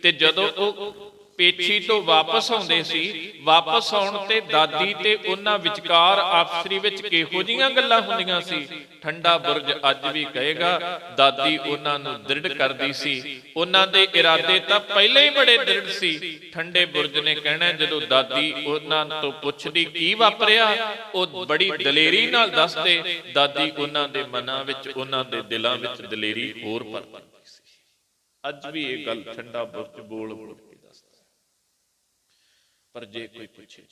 [SPEAKER 1] ਤੇ ਜਦੋਂ ਉਹ ਪੇਛੀ ਤੋਂ ਵਾਪਸ ਆਉਂਦੇ ਸੀ, ਵਾਪਸ ਆਉਣ ਤੇ ਦਾਦੀ ਤੇ ਉਹਨਾਂ ਵਿਚਕਾਰ ਆਪਸਰੀ ਵਿੱਚ ਕਿਹੋ ਜੀਆਂ ਗੱਲਾਂ ਹੁੰਦੀਆਂ ਸੀ? ਠੰਡਾ ਬੁਰਜ ਅੱਜ ਵੀ ਕਹੇਗਾ, ਦਾਦੀ ਉਹਨਾਂ ਨੂੰ ਦ੍ਰਿੜ ਕਰਦੀ ਸੀ। ਉਹਨਾਂ ਦੇ ਇਰਾਦੇ ਤਾਂ ਪਹਿਲਾਂ ਹੀ ਬੜੇ ਦ੍ਰਿੜ ਸੀ। ਠੰਡੇ ਬੁਰਜ ਨੇ ਕਹਿਣਾ, ਜਦੋਂ ਦਾਦੀ ਉਹਨਾਂ ਤੋਂ ਪੁੱਛਦੀ, ਕੀ ਵਾਪਰਿਆ? ਉਹ ਬੜੀ ਦਲੇਰੀ ਨਾਲ ਦੱਸਦੇ, ਦਾਦੀ ਉਹਨਾਂ ਦੇ ਮਨਾਂ ਵਿੱਚ, ਉਹਨਾਂ ਦੇ ਦਿਲਾਂ ਵਿੱਚ ਦਲੇਰੀ ਹੋਰ ਭਰ ਦਿੰਦੀ ਸੀ। ਅੱਜ ਵੀ ਇਹ ਗੱਲ ਠੰਡਾ ਬੁਰਜ ਬੋਲ ਬੋਲ ਪਰ ਜੇ ਕੋਈ ਪੁੱਛੇ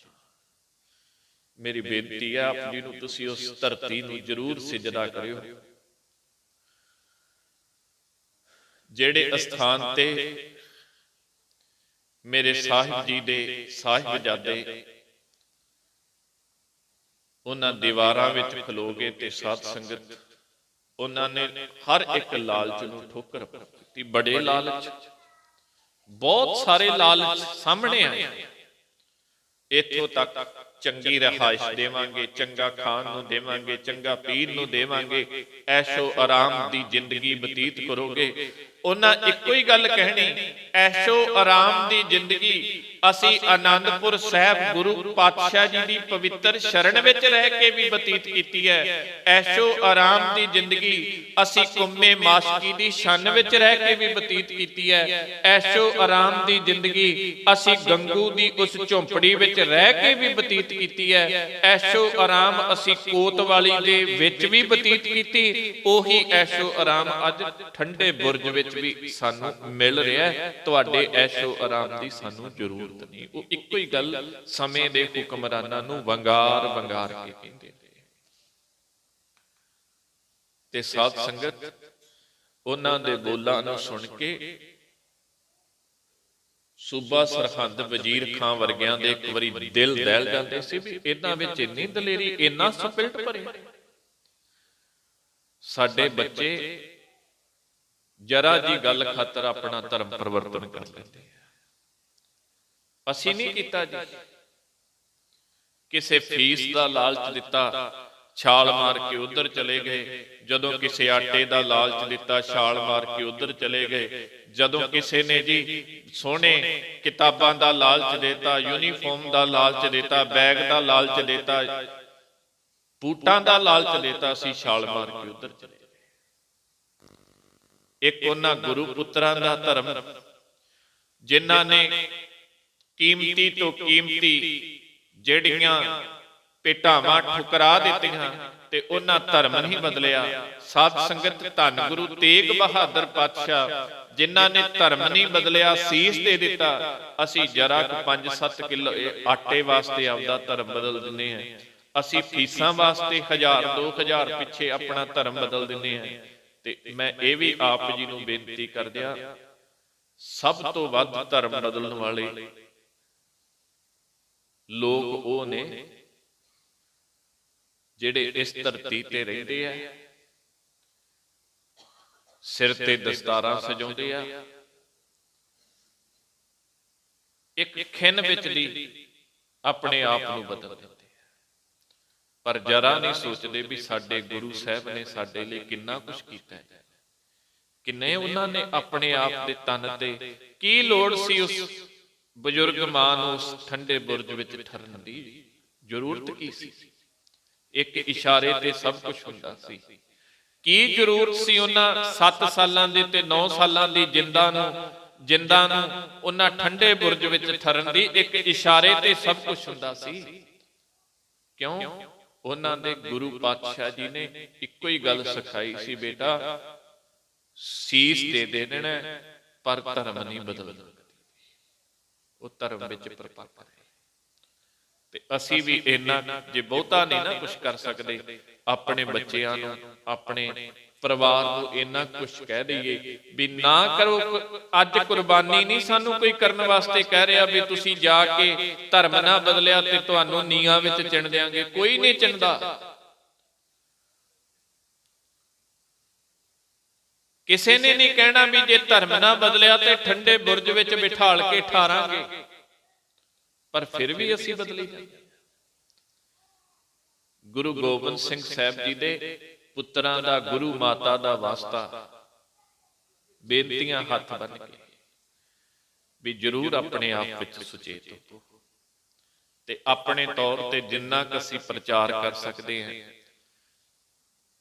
[SPEAKER 1] ਮੇਰੀ ਬੇਨਤੀ ਹੈ ਆਪ ਜੀ ਨੂੰ ਤੁਸੀਂ ਉਸ ਧਰਤੀ ਨੂੰ ਜ਼ਰੂਰ ਸਿਜਦਾ ਕਰਿਓ। ਜਿਹੜੇ ਅਸਥਾਨ ਤੇ ਮੇਰੇ ਸਾਹਿਬ ਜੀ ਦੇ ਸਾਹਿਬਜ਼ਾਦੇ ਉਹਨਾਂ ਦੀਵਾਰਾਂ ਵਿੱਚ ਖਲੋਗੇ ਤੇ ਸਾਧ ਸੰਗਤ ਉਹਨਾਂ ਨੇ ਹਰ ਇੱਕ ਲਾਲਚ ਨੂੰ ਠੋਕਰ ਦਿੱਤੀ। ਬੜੇ ਲਾਲਚ। ਬਹੁਤ ਸਾਰੇ ਲਾਲਚ ਸਾਹਮਣੇ ਆਏ। ਇੱਥੋਂ ਤੱਕ ਚੰਗੀ ਰਹਾਇਸ਼ ਦੇਵਾਂਗੇ ਚੰਗਾ ਖਾਣ ਨੂੰ ਦੇਵਾਂਗੇ ਚੰਗਾ ਪੀਣ ਨੂੰ ਦੇਵਾਂਗੇ ਐਸ਼ੋ ਆਰਾਮ ਦੀ ਜ਼ਿੰਦਗੀ ਬਤੀਤ ਕਰੋਗੇ। ਉਹਨਾਂ ਇੱਕੋ ਹੀ ਗੱਲ ਕਹਿਣੀ ਐਸ਼ੋ ਆਰਾਮ ਦੀ ਜ਼ਿੰਦਗੀ ਅਸੀਂ ਆਨੰਦਪੁਰ ਸਾਹਿਬ ਗੁਰੂ ਪਾਤਸ਼ਾਹ ਜੀ ਦੀ ਪਵਿੱਤਰ ਸ਼ਰਨ ਵਿੱਚ ਰਹਿ ਕੇ ਵੀ ਬਤੀਤ ਕੀਤੀ ਹੈ। ਐਸ਼ੋ ਆਰਾਮ ਦੀ ਜ਼ਿੰਦਗੀ ਅਸੀਂ ਕੁੰਮੇ ਮਾਸ਼ਕੀ ਦੀ ਸ਼ਨ ਵਿੱਚ ਰਹਿ ਕੇ ਵੀ ਬਤੀਤ ਕੀਤੀ ਹੈ। ਐਸ਼ੋ ਆਰਾਮ ਦੀ ਜ਼ਿੰਦਗੀ ਅਸੀਂ ਗੰਗੂ ਦੀ ਉਸ ਝੌਂਪੜੀ ਵਿੱਚ ਰਹਿ ਕੇ ਵੀ ਬਤੀਤ ਕੀਤੀ ਹੈ। ਐਸ਼ੋ ਆਰਾਮ ਅਸੀਂ ਕੋਤਵਾਲੀ ਦੇ ਵਿੱਚ ਵੀ ਬਤੀਤ ਕੀਤੀ। ਉਹੀ ਐਸ਼ੋ ਆਰਾਮ ਅੱਜ ਠੰਡੇ ਬੁਰਜ ਵਿੱਚ ਵੀ ਸਾਨੂੰ ਮਿਲ ਰਿਹਾ ਤੁਹਾਡੇ ਐਸ਼ੋ ਆਰਾਮ ਦੀ ਸਾਨੂੰ ਜ਼ਰੂਰ ਜ਼ਰੂਰਤ ਨਹੀਂ। ਉਹ ਇੱਕੋ ਹੀ ਗੱਲ ਸਮੇਂ ਦੇ ਹੁਕਮਰਾਨਾਂ ਨੂੰ ਵੰਗਾਰ ਵੰਗਾਰ ਕੇ ਕਹਿੰਦੇ ਤੇ ਸਾਧ ਸੰਗਤ, ਉਹਨਾਂ ਦੇ ਬੋਲਾਂ ਨੂੰ ਸੁਣ ਕੇ ਸੂਬਾ ਸਰਹੰਦ ਵਜ਼ੀਰ ਖਾਂ ਵਰਗਿਆਂ ਦੇ ਇੱਕ ਵਾਰੀ ਦਿਲ ਦਹਿਲ ਜਾਂਦੇ ਸੀ ਵੀ ਇਹਨਾਂ ਵਿੱਚ ਇੰਨੀ ਦਲੇਰੀ, ਇੰਨਾ ਸਪਿਰਟ ਭਰਿਆ ਸਾਡੇ ਬੱਚੇ ਜਰਾ ਜੀ ਗੱਲ ਖਾਤਰ ਆਪਣਾ ਧਰਮ ਪਰਿਵਰਤਨ ਕਰ ਲੈਂਦੇ ਆ। ਅਸੀਂ ਨਹੀਂ ਕੀਤਾ ਜੀ। ਕਿਸੇ ਫੀਸ ਦਾ ਲਾਲਚ ਦਿੱਤਾ ਛਾਲ ਮਾਰ ਕੇ ਉਧਰ ਚਲੇ ਗਏ। ਜਦੋਂ ਕਿਸੇ ਆਟੇ ਦਾ ਲਾਲਚ ਦਿੱਤਾ ਛਾਲ ਮਾਰ ਕੇ ਉਧਰ ਚਲੇ ਗਏ। ਜਦੋਂ ਕਿਸੇ ਨੇ ਜੀ ਸੋਹਣੇ ਕਿਤਾਬਾਂ ਦਾ ਲਾਲਚ ਦਿੱਤਾ ਯੂਨੀਫਾਰਮ ਦਾ ਲਾਲਚ ਦਿੱਤਾ ਬੈਗ ਦਾ ਲਾਲਚ ਦਿੱਤਾ ਬੂਟਾਂ ਦਾ ਲਾਲਚ ਦਿੱਤਾ ਸੀ ਛਾਲ ਮਾਰ ਕੇ ਉਧਰ ਚਲੇ ਗਏ। ਇੱਕ ਉਹਨਾਂ ਗੁਰੂ ਪੁੱਤਰਾਂ ਦਾ ਧਰਮ। ਜਿਨ੍ਹਾਂ ਨੇ ਕੀਮਤੀ ਤੋਂ ਕੀਮਤੀ ਜਿਹੜੀਆਂ ਪੇਟਾਵਾਂ ਠੁਕਰਾ ਦਿੱਤੀਆਂ ਤੇ ਉਹਨਾਂ ਧਰਮ ਨਹੀਂ ਬਦਲਿਆ। ਸਾਧ ਸੰਗਤ ਧੰਨ ਗੁਰੂ ਤੇਗ ਬਹਾਦਰ ਪਾਤਸ਼ਾਹ, ਜਿਨ੍ਹਾਂ ਨੇ ਧਰਮ ਨਹੀਂ ਬਦਲਿਆ, ਸੀਸ ਦੇ ਦਿੱਤਾ। ਅਸੀਂ ਜਰਾ 5-7 ਕਿਲੋ ਆਟੇ ਵਾਸਤੇ ਆਪਦਾ ਧਰਮ ਬਦਲ ਦਿੰਦੇ ਹਾਂ। ਅਸੀਂ ਫੀਸਾਂ ਵਾਸਤੇ 1000 2000 ਪਿੱਛੇ ਆਪਣਾ ਧਰਮ ਬਦਲ ਦਿੰਦੇ ਹਾਂ। ਤੇ ਮੈਂ ਇਹ ਵੀ ਆਪ ਜੀ ਨੂੰ ਬੇਨਤੀ ਕਰਦਿਆਂ, ਸਭ ਤੋਂ ਵੱਧ ਧਰਮ ਬਦਲਣ ਵਾਲੇ ਲੋਕ ਉਹ ਨੇ ਜਿਹੜੇ ਇਸ ਧਰਤੀ ਤੇ ਰਹਿੰਦੇ ਆ। ਸਿਰ ਤੇ ਦਸਤਾਰਾਂ ਸਜਾਉਂਦੇ ਆ। ਇੱਕ ਖਿੰਨ ਵਿੱਚ ਦੀ ਆਪਣੇ ਆਪ ਨੂੰ ਬਦਲ ਦਿੰਦੇ ਆ। ਪਰ ਜਰਾ ਨਹੀਂ ਸੋਚਦੇ ਵੀ ਸਾਡੇ ਗੁਰੂ ਸਾਹਿਬ ਨੇ ਸਾਡੇ ਲਈ ਕਿੰਨਾ ਕੁਝ ਕੀਤਾ ਹੈ। ਕਿੰਨੇ ਉਹਨਾਂ ਨੇ ਆਪਣੇ ਆਪ ਦੇ ਤਨ ਤੇ ਕੀ ਲੋੜ ਸੀ ਉਸ ਬਜ਼ੁਰਗ ਮਾਂ ਨੂੰ ਉਸ ਠੰਡੇ ਬੁਰਜ ਵਿੱਚ ਠਰਨ ਦੀ ਜ਼ਰੂਰਤ ਕੀ ਸੀ? ਇੱਕ ਇਸ਼ਾਰੇ ਤੇ ਸਭ ਕੁਝ ਹੁੰਦਾ ਸੀ। ਕੀ ਜ਼ਰੂਰਤ ਸੀ ਉਹਨਾਂ 7 ਸਾਲਾਂ ਦੀ ਤੇ 9 ਸਾਲਾਂ ਦੀ ਜਿੰਦਾ ਨੂੰ ਜਿੰਦਾ ਨੂੰ ਉਹਨਾਂ ਠੰਡੇ ਬੁਰਜ ਵਿੱਚ ਠਰਨ ਦੀ ਇੱਕ ਇਸ਼ਾਰੇ ਤੇ ਸਭ ਕੁਝ ਹੁੰਦਾ ਸੀ? ਕਿਉਂ? ਉਹਨਾਂ ਦੇ ਗੁਰੂ ਪਾਤਸ਼ਾਹ ਜੀ ਨੇ ਇੱਕੋ ਹੀ ਗੱਲ ਸਿਖਾਈ ਸੀ, ਬੇਟਾ, ਸੀਸ ਦੇ ਦੇ ਦੇਣਾ, ਪਰ ਧਰਮ ਨਹੀਂ ਬਦਲਣਾ ਉਹ ਧਰਮ ਵਿੱਚ ਪ੍ਰਪੱਕ ਰਹੇ ਤੇ ਅਸੀਂ ਵੀ ਇੰਨਾ ਜੇ ਬਹੁਤਾ ਨਹੀਂ ਨਾ ਕੁਝ ਕਰ ਸਕਦੇ ਆਪਣੇ ਬੱਚਿਆਂ ਨੂੰ ਆਪਣੇ ਪਰਿਵਾਰ ਨੂੰ ਇੰਨਾ ਕੁਝ ਕਹਿ ਦਈਏ ਵੀ ਨਾ ਕਰੋ ਅੱਜ ਕੁਰਬਾਨੀ ਨਹੀਂ ਸਾਨੂੰ ਕੋਈ ਕਰਨ ਵਾਸਤੇ ਕਹਿ ਰਿਹਾ ਵੀ ਤੁਸੀਂ ਜਾ ਕੇ ਧਰਮ ਨਾ ਬਦਲਿਆ ਤੇ ਤੁਹਾਨੂੰ ਨੀਹਾਂ ਵਿੱਚ ਚਿਣ ਦਿਆਂਗੇ ਕੋਈ ਨਹੀਂ ਚਿਣਦਾ। ਕਿਸੇ ਨੇ ਨਹੀਂ ਕਹਿਣਾ ਵੀ ਜੇ ਧਰਮ ਨਾ ਬਦਲਿਆ ਤੇ ਠੰਡੇ ਬੁਰਜ ਵਿੱਚ ਬਿਠਾਲ ਕੇ ਠਾਰਾਂਗੇ। ਪਰ ਫਿਰ ਵੀ ਅਸੀਂ ਬਦਲੀ ਜਾਂਦੇ ਗੁਰੂ ਗੋਬਿੰਦ ਸਿੰਘ ਸਾਹਿਬ ਜੀ ਦੇ ਪੁੱਤਰਾਂ ਦਾ ਗੁਰੂ ਮਾਤਾ ਦਾ ਵਾਸਤਾ ਬੇਨਤੀਆਂ ਹੱਥ ਬੰਨ ਕੇ ਵੀ ਜਰੂਰ ਆਪਣੇ ਆਪ ਵਿੱਚ ਸੁਚੇਤ ਹੋ ਤੇ ਆਪਣੇ ਤੌਰ ਤੇ ਜਿੰਨਾ ਕੁ ਅਸੀਂ ਪ੍ਰਚਾਰ ਕਰ ਸਕਦੇ ਹਾਂ,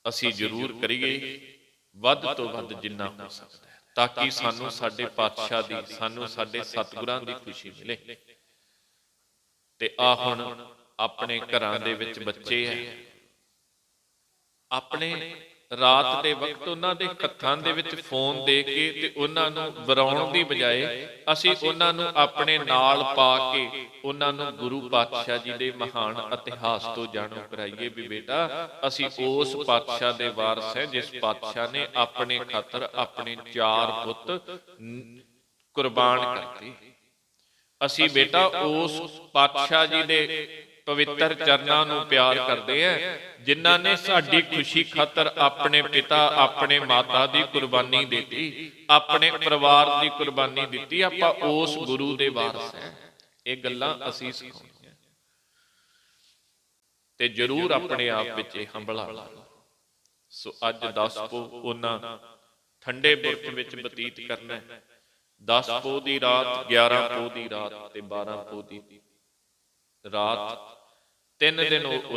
[SPEAKER 1] ਅਸੀਂ ਜਰੂਰ ਕਰੀਏ। ਵੱਧ ਤੋਂ ਵੱਧ ਜਿੰਨਾ ਹੋ ਸਕਦਾ ਹੈ, ਤਾਂ ਕਿ ਸਾਨੂੰ ਸਾਡੇ ਪਾਤਸ਼ਾਹ ਦੀ, ਸਾਨੂੰ ਸਾਡੇ ਸਤਿਗੁਰਾਂ ਦੀ ਖੁਸ਼ੀ ਮਿਲੇ। ਤੇ ਆ ਹੁਣ ਆਪਣੇ ਘਰਾਂ ਦੇ ਵਿੱਚ ਬੱਚੇ ਐ ਆਪਣੇ ਰਾਤ ਦੇ ਵਕਤ ਉਹਨਾਂ ਦੇ ਹੱਥਾਂ ਦੇ ਵਿੱਚ ਫੋਨ ਦੇ ਕੇ ਤੇ ਉਹਨਾਂ ਨੂੰ ਵਰਾਉਣ ਦੀ ਬਜਾਏ ਅਸੀਂ ਉਹਨਾਂ ਨੂੰ ਆਪਣੇ ਨਾਲ ਪਾ ਕੇ ਉਹਨਾਂ ਨੂੰ ਗੁਰੂ ਪਾਤਸ਼ਾਹ ਜੀ ਦੇ ਮਹਾਨ ਇਤਿਹਾਸ ਤੋਂ ਜਾਣੂ ਕਰਾਈਏ ਵੀ ਬੇਟਾ, ਅਸੀਂ ਉਸ ਪਾਤਸ਼ਾਹ ਦੇ ਵਾਰਸ ਹੈ ਜਿਸ ਪਾਤਸ਼ਾਹ ਨੇ ਆਪਣੇ ਖਾਤਰ ਆਪਣੇ ਚਾਰ ਪੁੱਤ ਕੁਰਬਾਨ ਕਰਤੇ। ਅਸੀਂ ਬੇਟਾ ਉਸ ਪਾਤਸ਼ਾਹ ਜੀ ਦੇ ਪਵਿੱਤਰ ਚਰਨਾਂ ਨੂੰ ਪਿਆਰ ਕਰਦੇ ਆ ਜਿਨ੍ਹਾਂ ਨੇ ਸਾਡੀ ਖੁਸ਼ੀ ਖਾਤਰ ਆਪਣੇ ਪਿਤਾ, ਆਪਣੇ ਮਾਤਾ ਦੀ ਕੁਰਬਾਨੀ ਦਿੱਤੀ, ਆਪਣੇ ਪਰਿਵਾਰ ਦੀ ਕੁਰਬਾਨੀ ਦਿੱਤੀ, ਆਪਾਂ ਉਸ ਗੁਰੂ ਦੇ ਵਾਰਸ ਹੈ ਇਹ ਗੱਲਾਂ ਅਸੀਂ ਸਿਖਾਉਂਦੇ ਤੇ ਜਰੂਰ ਆਪਣੇ ਆਪ ਵਿੱਚ ਇਹ ਹੰਬਲਾ ਸੋ ਅੱਜ 10 ਪੋ ਉਹਨਾਂ ਠੰਡੇ ਬੁਰਜ ਵਿੱਚ ਬਤੀਤ ਕਰਨਾ ਹੈ 10 ਪੋ ਦੀ ਰਾਤ 11 ਪੋ ਦੀ ਰਾਤ ਤੇ 12 ਪੋ ਦੀ ਰਾਤ ਤਿੰਨ ਦਿਨ